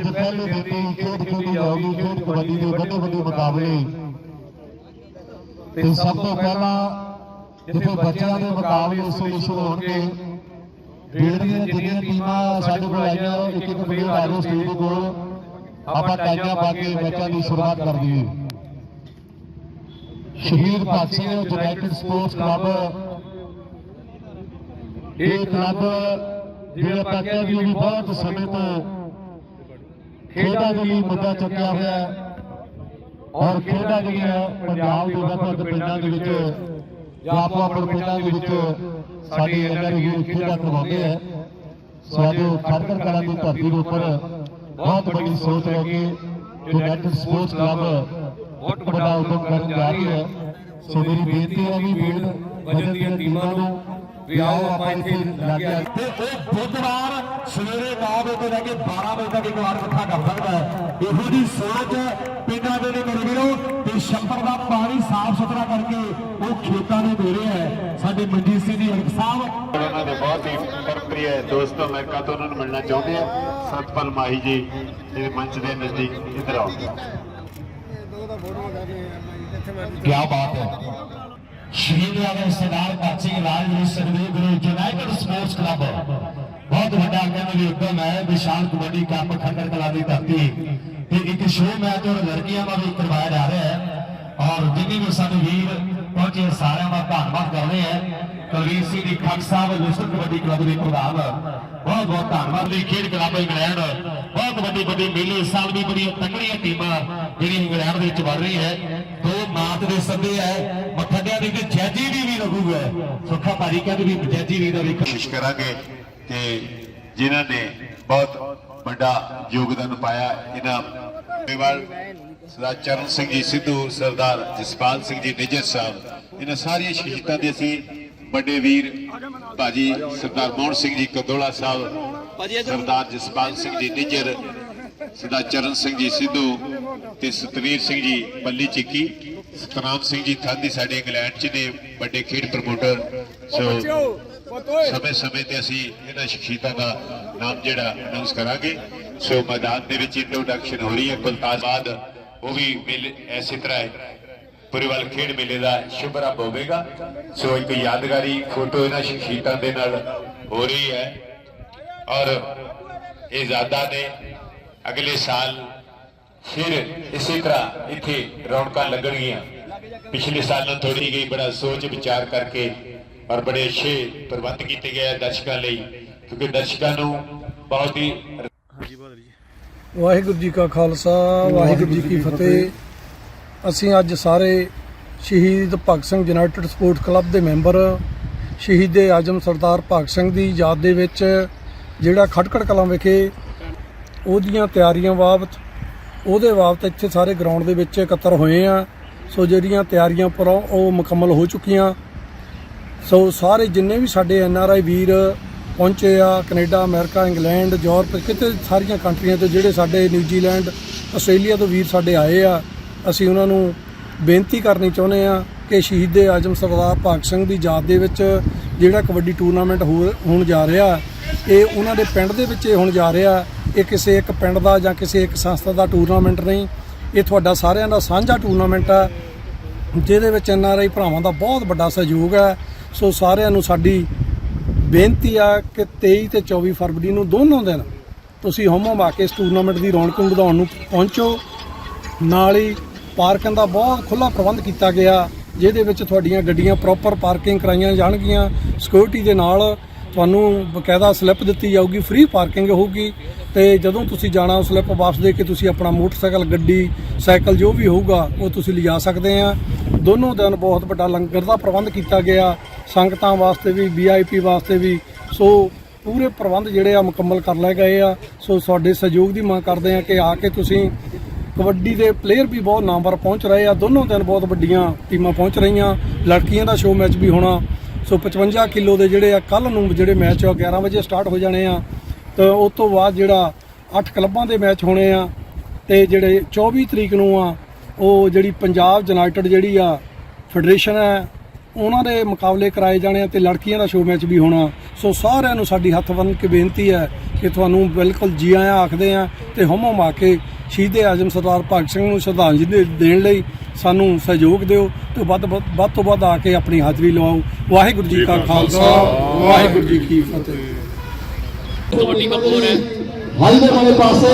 ਅੱਜ ਪਹਿਲੇ ਦਿਨ ਦੀ ਖੇਡ ਖੇਡੀ ਜਾਊਗੀ ਖੇਡ ਕਬੱਡੀ ਦੇ ਵੱਡੇ ਵੱਡੇ ਮੁਕਾਬਲੇ। ਤੇ ਸਭ ਤੋਂ ਪਹਿਲਾਂ ਜਿੱਥੇ ਬੱਚਿਆਂ ਦੇ ਮੁਕਾਬਲੇ ਇਸ ਵੇਲੇ ਸ਼ੁਰੂ ਹੋਣਗੇ ਖੇਡ ਦੀਆਂ ਜਿੰਨੀਆਂ ਟੀਮਾਂ ਸਾਡੇ ਕੋਲ ਆਈਆਂ ਇੱਕ ਇੱਕ ਪਲੇਅਰ ਆ ਜਾਓ ਸਟੇਜ ਦੇ ਕੋਲ। ਆਪਾਂ ਟਾਈਆਂ ਪਾ ਕੇ ਮੈਚਾਂ ਦੀ ਸ਼ੁਰੂਆਤ ਕਰ ਦਈਏ। ਸ਼ਹੀਦ Bhagat Singh united sports club ਇਹ ਕਲੱਬ ਜਿਹੜਾ ਆਪਾਂ ਕਹਿ ਦਈਏ ਵੀ ਬਹੁਤ ਸਮੇਂ ਤੋਂ ਖੇਡਾਂ ਦੇ ਲਈ ਮੁੱਦਾ ਚੱਕਿਆ ਹੋਇਆ ਹੈ। ਔਰ ਖੇਡਾਂ ਜਿਹੜੀਆਂ ਪੰਜਾਬ ਦੇ ਵੱਖ-ਵੱਖ ਪਿੰਡਾਂ ਦੇ ਵਿੱਚ ਜਾਂ ਆਪੋ ਆਪਣੇ ਪਿੰਡਾਂ ਦੇ ਵਿੱਚ ਸਾਡੇ ਅੰਦਰ ਇਹ ਖੇਡਾਂ ਕਰਵਾਉਂਦੇ ਆ। ਸੋ ਅੱਜ ਖੜਕੜ ਕਲਾਂ ਦੀ ਧਰਤੀ ਦੇ ਉੱਪਰ ਬਹੁਤ ਵੱਡੀ ਸੋਚ ਲੈ ਕੇ ਯੂਨਾਈਟਿਡ ਸਪੋਰਟਸ ਕਲੱਬ ਬਹੁਤ ਵੱਡਾ ਉਦਮ ਕਰਨ ਜਾ ਰਹੀ ਹੈ। ਸੋ ਮੇਰੀ ਬੇਨਤੀ ਹੈ ਵੀ ਵੀਰ ਵਜਨ ਦੀਆਂ ਟੀਮਾਂ ਨੂੰ ਵੀ ਆਓ ਆਪਾਂ ਇੱਥੇ ਲੱਗੇ ਤੇ ਉਹ ਬੁੱਧਵਾਰ ਸਵੇਰੇ 9 ਵਜੇ ਤੋਂ ਲੈ ਕੇ 12 ਵਜੇ ਤੱਕ ਇੱਕ ਵਾਰ ਇਕੱਠਾ ਕਰ ਸਕਦਾ ਹੈ। ਇਹੋ ਜੀ ਸੋਚ ਪਿੰਡਾਂ ਦੇ ਨੇ ਮੇਰੇ ਵੀਰੋ ਤੇ ਛੱਪੜ ਦਾ ਪਾਣੀ ਸਾਫ਼ ਸੁਥਰਾ ਕਰਕੇ ਉਹ ਖੇਤਾਂ ਨੂੰ ਦੇ ਰਿਹਾ ਹੈ। ਸਾਡੇ ਮਨਜੀਤ ਸਿੰਘ ਜੀ ਹਰਕ ਸਾਹਿਬ। ਉਹਨਾਂ ਦੇ ਬਹੁਤ ਹੀ ਪਰਪ੍ਰਿਆ ਦੋਸਤ ਅਮਰੀਕਾ ਤੋਂ ਉਹਨਾਂ ਨੂੰ ਮਿਲਣਾ ਚਾਹੁੰਦੇ ਆ ਸਤਪਾਲ ਮਾਹੀ ਜੀ ਜਿਹੜੇ ਮੰਚ ਦੇ ਨਜ਼ਦੀਕ ਇੱਧਰ ਆਓ। ਕੀ ਬਾਤ ਹੈ। ਸ਼ਹੀਦ ਆਗਮ ਸਰਦਾਰ ਭਗਤ ਸਿੰਘ ਰਾਜਗੁਰੂ ਸੁਖਦੇਵ ਗੁਰੂ ਯੂਨਾਈਟਿਡ ਸਪੋਰਟਸ ਕਲੱਬ। ਬਹੁਤ ਵੱਡਾ ਕਹਿੰਦੇ ਵੀ ਉਦਮ ਹੈ ਵਿਸ਼ਾਲ ਕਬੱਡੀ ਕੱਪ ਖੰਡਰ ਕਲਾ ਦੀ ਧਰਤੀ। ਤੇ ਇੱਕ ਸ਼ੋਅ ਮੈਚ ਔਰ ਲੜਕੀਆਂ ਦਾ ਵੀ ਕਰਵਾਇਆ ਜਾ ਰਿਹਾ ਹੈ। ਔਰ ਜਿੰਨੇ ਵੀ ਸਾਡੇ ਵੀਰ ਪਹੁੰਚੇ, ਸਾਰਿਆਂ ਦਾ ਧੰਨਵਾਦ ਕਰਦੇ ਹਾਂ। ਕਲਵੀਰ ਸਿੰਘ ਜੀ ਖੱਟ ਸਾਹਿਬ ਵਿਸ਼ਵ ਕਬੱਡੀ ਕਲੱਬ ਦੇ ਪ੍ਰਧਾਨ। ਬਹੁਤ ਬਹੁਤ ਧੰਨਵਾਦ ਦੀ ਖੇਡ ਕਲੱਬ ਇੰਗਲੈਂਡ। ਬਹੁਤ ਵੱਡੀ ਵੱਡੀ ਮੇਲੇ, ਸਾਲ ਦੀ ਬੜੀਆਂ ਤਕੜੀਆਂ ਟੀਮਾਂ, ਜਿਹੜੀ ਇੰਗਲੈਂਡ ਦੇ ਵਿੱਚ ਵੜ ਰਹੀ ਹੈ। ਦੋ ਮਾਤ ਦੇ ਸੱਦੇ ਹੈ ਮੱਖੜਿਆਂ ਦੇ ਵਿੱਚ ਜੈਜੀ ਵੀ ਵੀ ਲੱਗੂਗਾ। ਸੁੱਖਾ ਭਾਜੀ ਕਹਿੰਦੇ ਵੀ ਜੈਜੀ ਵੀ ਦਾ ਵੀ ਕੋਸ਼ਿਸ਼ ਕਰਾਂਗੇ ਤੇ ਜਿਨ੍ਹਾਂ ਨੇ ਬਹੁਤ ਵੱਡਾ ਯੋਗਦਾਨ ਪਾਇਆ ਇਹਨਾਂ ਮੇਵਾਲ ਸਰਦਾਰ ਚਰਨ ਸਿੰਘ ਜੀ ਸਿੱਧੂ ਸਰਦਾਰ ਜਸਪਾਲ ਸਿੰਘ ਜੀ ਨਿਜਰ ਸਾਹਿਬ ਇਹਨਾਂ ਸਾਰੀਆਂ ਸ਼ਹੀਦਾਂ ਦੇ ਅਸੀਂ ਵੱਡੇ ਵੀਰ ਭਾਜੀ ਸਰਦਾਰ ਮੋਹਨ ਸਿੰਘ ਜੀ ਕਦੋਲਾ ਸਾਹਿਬ ਸਰਦਾਰ ਜਸਪਾਲ ਸਿੰਘ ਜੀ ਨਿਜਰ ਸਰਦਾਰ ਚਰਨ ਸਿੰਘ ਜੀ, ਸਿੱਧੂ ਤੇ ਸਤਵੀਰ ਸਿੰਘ ਜੀ ਪੱਲੀ ਚਿੱਕੀ, ਸਤਨਾਮ ਸਿੰਘ ਜੀ ਥਾਂਦੀ ਸਾਡੇ ਇੰਗਲੈਂਡ ਚ ਨੇ, ਵੱਡੇ ਖੇਡ ਪ੍ਰਮੋਟਰ। ਸੋ ਸਮੇਂ ਸਮੇਂ ਤੇ ਅਸੀਂ ਇਹਨਾਂ ਸ਼ਖਸੀਅਤਾਂ ਦਾ ਨਾਮ ਜਿਹੜਾ ਅਨਾਉਂਸ ਕਰਾਂਗੇ। ਸੋ ਮੈਦਾਨ ਦੇ ਵਿੱਚ ਇੰਟਰੋਡਕਸ਼ਨ ਹੋ ਰਹੀ ਹੈ, ਕੁਲਤਾਜ਼ ਉਹ ਵੀ ਮੇਲੇ, ਐਸੀ ਤਰ੍ਹਾਂ ਹੈ ਪੁਰੀਵਾਲ ਖੇਡ ਮੇਲੇ ਦਾ ਸ਼ੁਭਾਰੰਭ ਹੋਵੇਗਾ। ਸੋ ਇੱਕ ਯਾਦਗਾਰੀ ਫੋਟੋ ਇਹਨਾਂ ਸ਼ਖਸੀਅਤਾਂ ਦੇ ਨਾਲ ਹੋ ਰਹੀ ਹੈ। ਔਰ ਇਹ ਜ਼ਾਦਾ ਨੇ ਅਗਲੇ ਸਾਲ ਫਿਰ ਇਸੇ ਤਰ੍ਹਾਂ ਇੱਥੇ ਰੌਣਕਾਂ ਲੱਗਣਗੀਆਂ। ਪਿਛਲੇ ਸਾਲ ਨਾਲ ਥੋੜੀ ਗਈ ਬੜਾ ਸੋਚ ਵਿਚਾਰ ਕਰਕੇ ਔਰ ਬੜੇ ਅੱਛੇ ਪ੍ਰਬੰਧ ਕੀਤੇ ਗਏ ਦਰਸ਼ਕਾਂ ਲਈ ਕਿਉਂਕਿ ਦਰਸ਼ਕਾਂ ਨੂੰ ਬਹੁਤ ਹੀ ਵਾਹਿਗੁਰੂ ਜੀ ਕਾ ਖਾਲਸਾ ਵਾਹਿਗੁਰੂ ਜੀ ਕੀ ਫਤਿਹ। ਅਸੀਂ ਅੱਜ ਸਾਰੇ ਸ਼ਹੀਦ Bhagat Singh united sport club ਦੇ ਮੈਂਬਰ ਸ਼ਹੀਦ ਆਜਮ ਸਰਦਾਰ ਭਗਤ ਸਿੰਘ ਦੀ ਯਾਦ ਦੇ ਵਿੱਚ ਜਿਹੜਾ ਖਟਕੜ ਕਲਾਂ ਵਿਖੇ ਉਹਦੀਆਂ ਤਿਆਰੀਆਂ ਬਾਬਤ, ਉਹਦੇ ਬਾਬਤ ਇੱਥੇ ਸਾਰੇ ਗਰਾਊਂਡ ਦੇ ਵਿੱਚ ਇਕੱਤਰ ਹੋਏ ਆ। ਸੋ ਜਿਹੜੀਆਂ ਤਿਆਰੀਆਂ ਪਰ ਉਹ ਮੁਕੰਮਲ ਹੋ ਚੁੱਕੀਆਂ। ਸੋ ਸਾਰੇ ਜਿੰਨੇ ਵੀ ਸਾਡੇ ਐਨ ਆਰ ਆਈ ਵੀਰ ਪਹੁੰਚੇ ਆ, ਕੈਨੇਡਾ, ਅਮਰੀਕਾ, ਇੰਗਲੈਂਡ, ਯੂਰਪ, ਕਿਤੇ ਸਾਰੀਆਂ ਕੰਟਰੀਆਂ ਤੋਂ ਜਿਹੜੇ ਸਾਡੇ ਨਿਊਜ਼ੀਲੈਂਡ, ਆਸਟ੍ਰੇਲੀਆ ਤੋਂ ਵੀਰ ਸਾਡੇ ਆਏ ਆ, ਅਸੀਂ ਉਹਨਾਂ ਨੂੰ ਬੇਨਤੀ ਕਰਨੀ ਚਾਹੁੰਦੇ ਆ ਕਿ ਸ਼ਹੀਦ ਆਜਮ ਸਰਦਾਰ ਭਗਤ ਸਿੰਘ ਦੀ ਯਾਦ ਦੇ ਵਿੱਚ ਜਿਹੜਾ ਕਬੱਡੀ ਟੂਰਨਾਮੈਂਟ ਹੋ- ਹੋਣ ਜਾ ਰਿਹਾ ਇਹ ਉਹਨਾਂ ਦੇ ਪਿੰਡ ਦੇ ਵਿੱਚ ਇਹ ਹੁਣ ਜਾ ਰਿਹਾ। ਇਹ ਕਿਸੇ ਇੱਕ ਪਿੰਡ ਦਾ ਜਾਂ ਕਿਸੇ ਇੱਕ ਸੰਸਥਾ ਦਾ ਟੂਰਨਾਮੈਂਟ ਨਹੀਂ। ਇਹ ਤੁਹਾਡਾ ਸਾਰਿਆਂ ਦਾ ਸਾਂਝਾ ਟੂਰਨਾਮੈਂਟ ਆ, ਜਿਹਦੇ ਵਿੱਚ ਐਨ ਆਰ ਆਈ ਭਰਾਵਾਂ ਦਾ ਬਹੁਤ ਵੱਡਾ ਸਹਿਯੋਗ ਹੈ ਸੋ ਸਾਰਿਆਂ ਨੂੰ ਸਾਡੀ ਬੇਨਤੀ ਆ ਕਿ 23 ਤੇ 24 ਫਰਵਰੀ ਨੂੰ ਦੋਨੋਂ ਦਿਨ ਤੁਸੀਂ ਹੋਮੋ ਮਾ ਕੇ ਇਸ ਟੂਰਨਾਮੈਂਟ ਦੀ ਰੌਣਕ ਨੂੰ ਵਧਾਉਣ ਨੂੰ ਪਹੁੰਚੋ। ਨਾਲ ਹੀ ਪਾਰਕਿੰਗ ਦਾ ਬਹੁਤ ਖੁੱਲਾ ਪ੍ਰਬੰਧ ਕੀਤਾ ਗਿਆ, ਜਿਹਦੇ ਵਿੱਚ ਤੁਹਾਡੀਆਂ ਗੱਡੀਆਂ ਪ੍ਰੋਪਰ ਪਾਰਕਿੰਗ ਕਰਾਈਆਂ ਜਾਣਗੀਆਂ। ਸਿਕਿਉਰਿਟੀ ਦੇ ਨਾਲ ਤੁਹਾਨੂੰ ਬਕਾਇਦਾ ਸਲਿੱਪ ਦਿੱਤੀ ਜਾਊਗੀ, ਫ੍ਰੀ ਪਾਰਕਿੰਗ ਹੋਊਗੀ ਤੇ ਜਦੋਂ ਤੁਸੀਂ ਜਾਣਾ, ਉਹ ਸਲਿੱਪ ਵਾਪਸ ਦੇ ਕੇ ਤੁਸੀਂ ਆਪਣਾ ਮੋਟਰਸਾਈਕਲ, ਗੱਡੀ, ਸਾਈਕਲ ਜੋ ਵੀ ਹੋਊਗਾ, ਉਹ ਤੁਸੀਂ ਲਿਜਾ ਸਕਦੇ ਆ। ਦੋਨੋਂ ਦਿਨ ਬਹੁਤ ਵੱਡਾ ਲੰਗਰ ਦਾ ਪ੍ਰਬੰਧ ਕੀਤਾ ਗਿਆ, ਸੰਗਤਾਂ ਵਾਸਤੇ ਵੀ ਵੀਆਈਪੀ ਵਾਸਤੇ ਵੀ। ਸੋ ਪੂਰੇ ਪ੍ਰਬੰਧ ਜਿਹੜੇ ਆ ਮੁਕੰਮਲ ਕਰ ਲਏ ਗਏ ਆ। ਸੋ ਤੁਹਾਡੇ ਸਹਿਯੋਗ ਦੀ ਮੰਗ ਕਰਦੇ ਆ ਕਿ ਆ ਕੇ ਤੁਸੀਂ ਕਬੱਡੀ ਦੇ ਪਲੇਅਰ ਵੀ ਬਹੁਤ ਨਾਮਵਰ ਪਹੁੰਚ ਰਹੇ ਆ। ਦੋਨੋਂ ਦਿਨ ਬਹੁਤ ਵੱਡੀਆਂ ਟੀਮਾਂ ਪਹੁੰਚ ਰਹੀਆਂ। ਲੜਕੀਆਂ ਦਾ ਸ਼ੋਅ ਮੈਚ ਵੀ ਹੋਣਾ। ਸੋ 55 ਕਿਲੋ ਦੇ ਜਿਹੜੇ ਆ ਕੱਲ ਨੂੰ ਜਿਹੜੇ ਮੈਚ ਆ 11 ਵਜੇ ਸਟਾਰਟ ਹੋ ਜਾਣੇ ਆ। ਤੇ ਉਸ ਤੋਂ ਬਾਅਦ ਜਿਹੜਾ 8 ਕਲੱਬਾਂ ਦੇ ਮੈਚ ਹੋਣੇ ਆ ਤੇ ਜਿਹੜੇ 24 ਤਰੀਕ ਨੂੰ ਆ, ਉਹ ਜਿਹੜੀ ਪੰਜਾਬ ਯੂਨਾਈਟਿਡ ਜਿਹੜੀ ਆ, ਫੈਡਰੇਸ਼ਨ ਹੈ, ਉਹਨਾਂ ਦੇ ਮੁਕਾਬਲੇ ਕਰਾਏ ਜਾਣੇ ਆ ਤੇ ਲੜਕੀਆਂ ਦਾ ਸ਼ੋਅ ਮੈਚ ਵੀ ਹੋਣਾ। ਸੋ ਸਾਰਿਆਂ ਨੂੰ ਸਾਡੀ ਹੱਥ ਬੰਨ੍ਹ ਕੇ ਬੇਨਤੀ ਹੈ ਕਿ ਤੁਹਾਨੂੰ ਬਿਲਕੁਲ ਜੀ ਆਇਆਂ ਆਖਦੇ ਆ ਤੇ ਹਮੋ ਮਾ ਕੇ ਸ਼ਹੀਦ ਆਜ਼ਮ ਸਰਦਾਰ ਭਗਤ ਸਿੰਘ ਨੂੰ ਸ਼ਰਧਾਂਜਲੀ ਦੇ- ਦੇਣ ਲਈ ਸਾਨੂੰ ਸਹਿਯੋਗ ਦਿਓ ਤੇ ਵੱਧ ਵੱਧ ਤੋਂ ਵੱਧ ਆ ਕੇ ਆਪਣੀ ਹਾਜ਼ਰੀ ਲਵਾਓ ਵਾਹਿਗੁਰੂ ਜੀ ਕਾ ਖਾਲਸਾ ਵਾਹਿਗੁਰੂ ਜੀ ਕੀ ਫਤਿਹ ਹਾਈਵੇ ਵਾਲੇ ਪਾਸੇ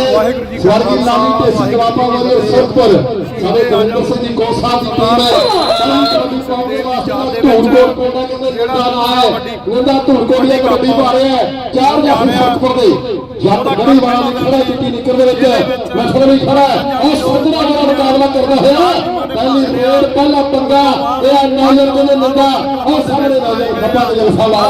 ਸਵਰਗੀ ਨਾਮੀ ਤੇ ਸਿਕਰਾਪਾ ਵਾਲੇ ਸੁਖਪੁਰ ਸਾਡੇ ਗੋਬਿੰਦ ਸਿੰਘ ਜੀ ਕੋ ਸਾਹਿਬ ਦੀ ਟੀਮ ਹੈ ਧੂੜਕੋਟ ਕੋਟਾ ਜਿਹੜਾ ਹੈ ਉਹਦਾ ਧੂੜਕੋਟ ਦੀ ਕਬੱਡੀ ਪਾ ਰਿਹਾ ਹੈ। ਚਾਰ ਜਾਫੀ ਸੁਖਪੁਰ ਦੇ। ਜੱਟ ਬੜੀ ਵਾਲਾ ਖੜਾ ਚਿੱਟੀ ਨਿਕਰ ਦੇ ਵਿੱਚ। ਮਸਲ ਵੀ ਖੜਾ ਹੈ। ਉਹ ਜਿਹੜਾ ਮੁਕਾਬਲਾ ਕਰਦਾ ਹੋਇਆ। ਪਹਿਲੀ ਰੇਡ, ਪਹਿਲਾ ਪੰਗਾ, ਇਹ ਨਾਜ਼ਰ ਦੇ ਨੰਦਾ ਉਹ ਸਾਹਮਣੇ ਨਾਜ਼ਰ ਖੱਪਾ ਦੇ ਜਲਸਾ ਲਾ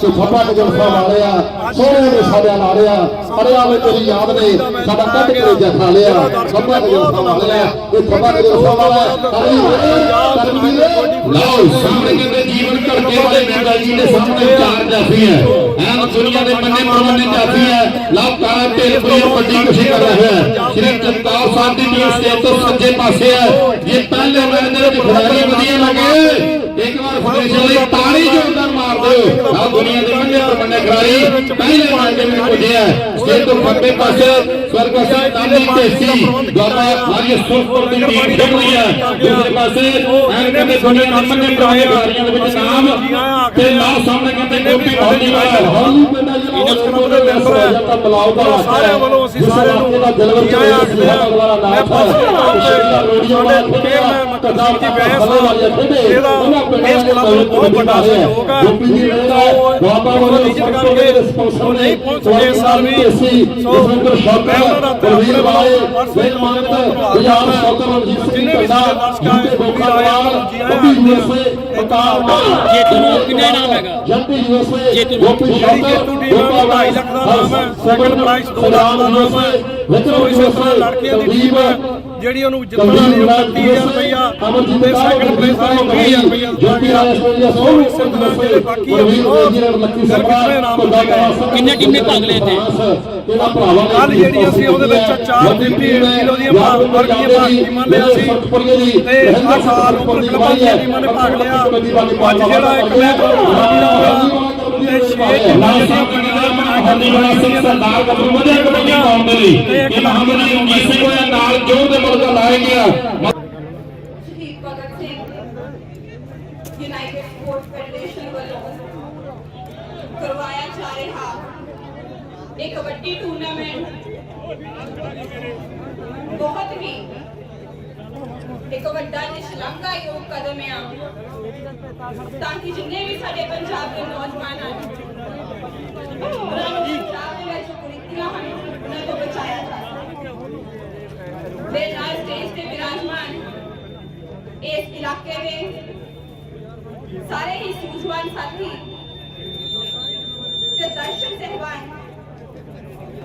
ਤੇ ਖੱਪਾ ਦੇ ਜਲਸਾ ਲਾ ਸੋਹਣੇ ਦੇ ਸਾਡਿਆਂ ਲਾ ਰਿਹਾ ਅਰਿਆ ਤੇਰੀ ਯਾਦ ਨੇ, ਸਾਡਾ ਕੱਢ ਕੇ ਜਖਾ ਲਿਆ। ਖੱਪਾ ਦੇ ਜਲਸਾ ਲਾ ਇਹ ਖੱਪਾ ਦੇ ਜਲਸਾ ਵਾਲਾ ਅਰੇ ਲਓ, ਸਾਹਮਣੇ ਕਹਿੰਦੇ ਜੀਵਨ ਘੜਕੇ ਵਾਲੇ ਮੈਂਗਾ ਜੀ ਦੇ ਸਾਹਮਣੇ ਚਾਰ ਜਾਫੀ ਹੈ। ਐਨ ਦੁਨੀਆ ਦੇ ਮੰਨੇ ਪ੍ਰਮੰਨੇ ਜਾਫੀ ਹੈ। ਲਓ ਕਾਰਾ ਢੇਰ ਕੋਈ ਵੱਡੀ ਖੁਸ਼ੀ ਕਰ ਰਿਹਾ ਹੈ। ਸ਼੍ਰੀ ਜਗਤਾਰ ਸਾਹਿਬ ਦੀ ਟੀਮ ਸਟੇਜ ਸੱਜੇ ਪਾਸੇ ਹੈ ਇਹ ਪਹਿਲੇ ਮੈਚ ਦੇ ਵਿੱਚ ਖਿਡਾਰੀ ਵਧੀਆ ਲੱਗੇ ਇੱਕ ਵਾਰ ਫੈਡਰੇਸ਼ਨ ਲਈ ਤਾੜੀ ਜ਼ੋਰਦਾਰ ਮਾਰ ਦਿਓ। ਲਓ ਦੁਨੀਆ ਦੇ ਮੰਨੇ ਪ੍ਰਮੰਨੇ ਖਿਡਾਰੀ ਪਹਿਲੇ ਮੈਚ ਦੇ ਵਿੱਚ ਪੁੱਜੇ ਹੈ ਸਟੇਜ ਤੋਂ ਖੱਬੇ ਪਾਸੇ ਸਵਰਗਵਾਸੀ ਨਾਨੀ ਢੇਸੀ ਦੁਆਰਾ ਮਾਰੀ ਸੁਲਪੁਰ ਦੀ ਟੀਮ ਖੇਡ ਰਹੀ ਹੈ ਦੂਸਰੇ ਪਾਸੇ ਐਨ ਕਹਿੰਦੇ ਦੁਨੀਆ ਦੇ ਮੰਨੇ ਪ੍ਰਮੰਨੇ ਖਿਡਾਰੀਆਂ ਦੇ ਵਿੱਚ ਨਾਮ ਤੇ ਨਾਲ ਸਾਹਮਣੇ ਕਹਿੰਦੇ ਗੋਪੀ ਭੌਲੀਵਾਲ ਹਾਲੀ ਪਿੰਡਾ ਜੀ ਇਸ ਕਲੱਬ ਦੇ ਮੈਂਬਰ ਹੈ। ਤਾਂ ਬਲਾਉ ਦਾ ਵਾਸਤਾ ਸਾਰਿਆਂ ਵੱਲੋਂ ਅਸੀਂ ਸਾਰਿਆਂ ਨੂੰ ਦਿਲਵਰ ਜੀ ਆਇਆਂ ਆਖਦੇ ਹਾਂ। ਮੈਂ ਪਰਸਨਲੀ ਤੌਰ ਤੇ ਸਾਡੇ ਚੇਅਰਮੈਨ ਮਕਰਮ ਜੀ ਬੈਂਸ ਇਹਦਾ ਇਸ ਕਲੱਬ ਨੂੰ ਬਹੁਤ ਵੱਡਾ ਸਹਿਯੋਗ ਹੈ ਸੋ ਵਿਜ਼ਿਟ ਕਰਕੇ ਸੋ ਨਹੀਂ ਪਹੁੰਚ ਸਕੇ ਇਸ ਸਾਲ ਵੀ ਸੋ ਮੈਂ ਉਹਨਾਂ ਦਾ ਤੇ ਆਪਣੇ ਵੱਲੋਂ ਪਰਸਨਲੀ ਤੌਰ ਤੇ ਬਹੁਤ ਧੰਨਵਾਦ ਜਿੰਨੇ ਵੀ ਸਾਡੇ ਦਰਸ਼ਕ ਆਏ ਉਹ ਵੀ ਆਏ ਉਹਨਾਂ ਨੂੰ ਜੀ ਆਇਆਂ ਆਖਦੇ ਹਾਂ ਜੇਤੂ ਨੂੰ ਕਿੰਨੇ ਨਾਮ ਹੈਗਾ ਜੰਪੀ ਯੂਐਸਏ ਜੇਤੂ ਜਿਹੜੀ ਜੇਤੂ ਟੀਮ ਹੈ ਉਹਨੂੰ 2.5 ਲੱਖ ਦਾ ਨਾਮ ਹੈ ਸੈਕੰਡ ਪ੍ਰਾਈਜ਼ 2 ਲੱਖ ਦਾ ਨਾਮ ਹੈ ਤਰ੍ਹਾਂ ਲੜਕੀਆਂ ਦੀ ਟੀਮ ਜਿਹੜੀ ਉਹਨੂੰ ਜਿੱਤਣ ਵਾਲੀ ਉਹ 30000 ਰੁਪਇਆ ਤੇ ਸੈਕੰਡ ਪ੍ਰਾਈਜ਼ ਵਾਲੀ 20000 ਰੁਪਇਆ ਜੰਪੀ ਆਸਟ੍ਰੇਲੀਆ ਸੋ ਇਸੇ ਤਰ੍ਹਾਂ ਜਿਹੜੇ ਬਾਕੀ ਕਿੰਨੇ ਦਿੱਤੇ ਟੀਮੇ ਭਾਗ ਲਏ ਤੇ ਕੱਲ ਜਿਹੜੀ ਅਸੀਂ ਉਹਦੇ ਵਿੱਚ ਚਾਰ ਦਿਨ ਦੀ ਕਿਲੋ ਦੀਆਂ ਭਾਗ ਵਰਗੀਆਂ ਭਾਗ ਟੀਮਾਂ ਲਿਆ ਸੀ ਤੇ ਹਰ ਸਾਲ ਉੱਪਰ ਕਲੱਬਾਂ ਦੀਆਂ ਟੀਮਾਂ ਨੇ ਭਾਗ ਲਿਆ। ਅੱਜ ਜਿਹੜਾ ਇੱਕ ਮੈਚ ਹੋਇਆ ਤੇ 6 ਟੀਮਾਂ ਜਿਹੜੀਆਂ ਬਣਾਈਆਂ ਹਰਦੀਵਾਲਾ ਸਿੰਘ ਸਰਦਾਰ ਗੱਭਰੂ ਵਧੀਆ ਕਬੱਡੀ ਪਾਉਣ ਦੇ ਲਈ ਇਹ ਮੁਹੰਮਦ ਜੀ ਰਣਜੀਤ ਸਿੰਘ ਹੋਇਆ ਨਾਲ ਜੋਰ ਦੇ ਮੁਲਕ ਲਾਏ ਗਿਆ ਸ਼ਹੀਦ Bhagat Singh united sports federation ਵੱਲੋਂ ਕਰਵਾਇਆ ਜਾ ਰਿਹਾ ਇਹ ਕਬੱਡੀ ਟੂਰਨਾਮੈਂਟ ਬਹੁਤ ਹੀ ਇੱਕ ਵੱਡਾ ਤੇ ਸ਼ਲਾਘਾਯੋਗ ਕਦਮ ਆ ਤਾਂ ਕਿ ਜਿੰਨੇ ਵੀ ਸਾਡੇ ਪੰਜਾਬ ਦੇ ਨੌਜਵਾਨ ਹਨ ਉਹਨਾਂ ਨੂੰ ਪੰਜਾਬ ਦੇ ਵਿੱਚ ਕੁਰੀਤੀਆਂ ਹਨ ਉਹਨਾਂ ਤੋਂ ਬਚਾਇਆ ਜਾ ਸਕੇ ਦੇ ਨਾਲ ਸਟੇਜ ਤੇ ਵਿਰਾਜਮਾਨ ਇਸ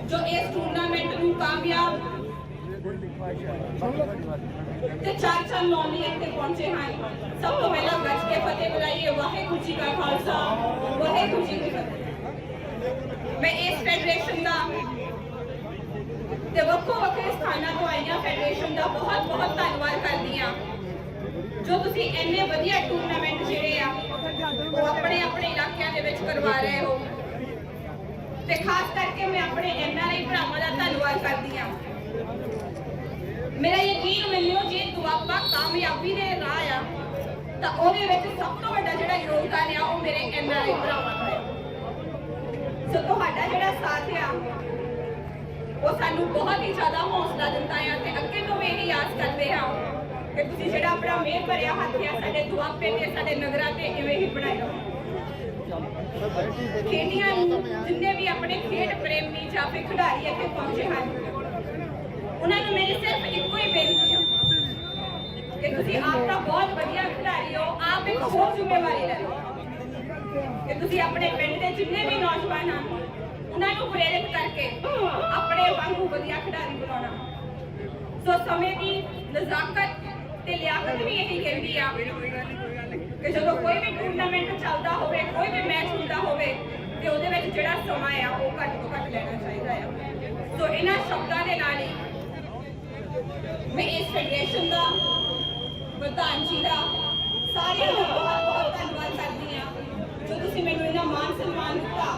ਜੋ ਇਸ ਟੂਰਨਾਮੈਂਟ ਨੂੰ ਕਾਮਯਾਬ ਤੇ ਚਾਰ ਚੰਨ ਲਾਉਣ ਇੱਥੇ ਪਹੁੰਚੇ ਹਨ ਸਭ ਤੋਂ ਪਹਿਲਾਂ ਗੱਜ ਕੇ ਫਤਿਹ ਬੁਲਾਈਏ ਵਾਹਿਗੁਰੂ ਜੀ ਕਾ ਖਾਲਸਾ ਵਾਹਿਗੁਰੂ ਜੀ ਕੀ ਫਤਿਹ ਮੈਂ ਇਸ ਫੈਡਰੇਸ਼ਨ ਦਾ ਤੇ ਵੱਖੋ ਵੱਖਰੇ ਸਥਾਨਾਂ ਤੋਂ ਆਈਆਂ ਫੈਡਰੇਸ਼ਨ ਦਾ ਬਹੁਤ ਬਹੁਤ ਧੰਨਵਾਦ ਕਰਦੀ ਹਾਂ। ਜੋ ਤੁਸੀਂ ਇੰਨੇ ਵਧੀਆ ਟੂਰਨਾਮੈਂਟ ਜਿਹੜੇ ਆ, ਉਹ ਆਪਣੇ ਆਪਣੇ ਇਲਾਕਿਆਂ ਦੇ ਵਿੱਚ ਕਰਵਾ ਰਹੇ ਹੋ। ਤੇ ਖਾਸ ਕਰਕੇ ਮੈਂ ਆਪਣੇ ਐਨਆਰਆਈ ਭਰਾਵਾਂ ਦਾ ਧੰਨਵਾਦ ਕਰਦੀ ਹਾਂ। ਮੇਰਾ ਯਕੀਨ ਮੰਨਿਓ, ਜੇ ਦੁਆਬਾ ਕਾਮਯਾਬੀ ਦੇ ਰਾਹ ਆ, ਤਾਂ ਉਹਦੇ ਵਿੱਚ ਸਭ ਤੋਂ ਵੱਡਾ ਜਿਹੜਾ ਯੋਗਦਾਨ ਆ, ਉਹ ਮੇਰੇ ਐਨਆਰਆਈ ਭਰਾਵਾਂ ਦਾ ਹੈ ਸੋ ਤੁਹਾਡਾ ਜਿਹੜਾ ਸਾਥ ਆ, ਉਹ ਸਾਨੂੰ ਬਹੁਤ ਹੀ ਜ਼ਿਆਦਾ ਹੌਸਲਾ ਦਿੰਦਾ ਆ ਤੇ ਅੱਗੇ ਤੋਂ ਵੀ ਇਹੀ ਆਸ ਕਰਦੇ ਹਾਂ ਕਿ ਤੁਸੀਂ ਜਿਹੜਾ ਆਪਣਾ ਮਿਹਰ ਭਰਿਆ ਹੱਥ ਆ, ਸਾਡੇ ਦੁਆਬੇ ਤੇ, ਸਾਡੇ ਨਗਰਾਂ ਤੇ ਇਵੇਂ ਹੀ ਬਣਾਏ ਖੇਡੀਆਂ ਨੂੰ ਜਿੰਨੇ ਵੀ ਆਪਣੇ ਖੇਡ ਪ੍ਰੇਮੀ ਜਾਂ ਫਿਰ ਖਿਡਾਰੀ ਇੱਥੇ ਪਹੁੰਚੇ ਹਨ, ਉਹਨਾਂ ਨੂੰ ਮੇਰੀ ਸਿਰਫ ਇੱਕੋ ਹੀ ਬੇਨਤੀ ਆ ਕਿ ਤੁਸੀਂ ਆਪ ਤਾਂ ਬਹੁਤ ਵਧੀਆ ਖਿਡਾਰੀ ਹੋ, ਆਪ ਇੱਕ ਹੋਰ ਜ਼ਿੰਮੇਵਾਰੀ ਲੈ ਲਓ। ਤੁਸੀਂ ਆਪਣੇ ਪਿੰਡ ਦੇ ਜਿੰਨੇ ਵੀ ਨੌਜਵਾਨ ਹਨ ਉਹਨਾਂ ਨੂੰ ਪ੍ਰੇਰਿਤ ਕਰਕੇ ਆਪਣੇ ਵਾਂਗੂ ਵਧੀਆ ਖਿਡਾਰੀ ਬਣਾਉਣਾ। ਸੋ ਸਮੇਂ ਦੀ ਨਜ਼ਾਕਤ ਤੇ ਲਿਆਕਤ ਵੀ ਇਹੀ ਕਹਿੰਦੀ ਆ ਕਿ ਜਦੋਂ ਕੋਈ ਵੀ ਟੂਰਨਾਮੈਂਟ ਚੱਲਦਾ ਹੋਵੇ, ਕੋਈ ਵੀ ਮੈਚ ਹੁੰਦਾ ਹੋਵੇ, ਤੇ ਉਹਦੇ ਵਿੱਚ ਜਿਹੜਾ ਸਮਾਂ ਆ, ਉਹ ਘੱਟ ਤੋਂ ਘੱਟ ਲੈਣਾ ਚਾਹੀਦਾ ਆ। ਸੋ ਇਹਨਾਂ ਸ਼ਬਦਾਂ ਦੇ ਨਾਲ ਹੀ ਮੈਂ ਇਸ ਫੈਡਰੇਸ਼ਨ ਦਾ, ਪ੍ਰਧਾਨ ਜੀ ਦਾ, ਸਾਰਿਆਂ ਦਾ ਬਹੁਤ ਬਹੁਤ ਧੰਨਵਾਦ ਕਰਦੀ ਹਾਂ ਜੋ ਤੁਸੀਂ ਮੈਨੂੰ ਇਹਨਾਂ ਮਾਨ ਸਨਮਾਨ ਦਿੱਤਾ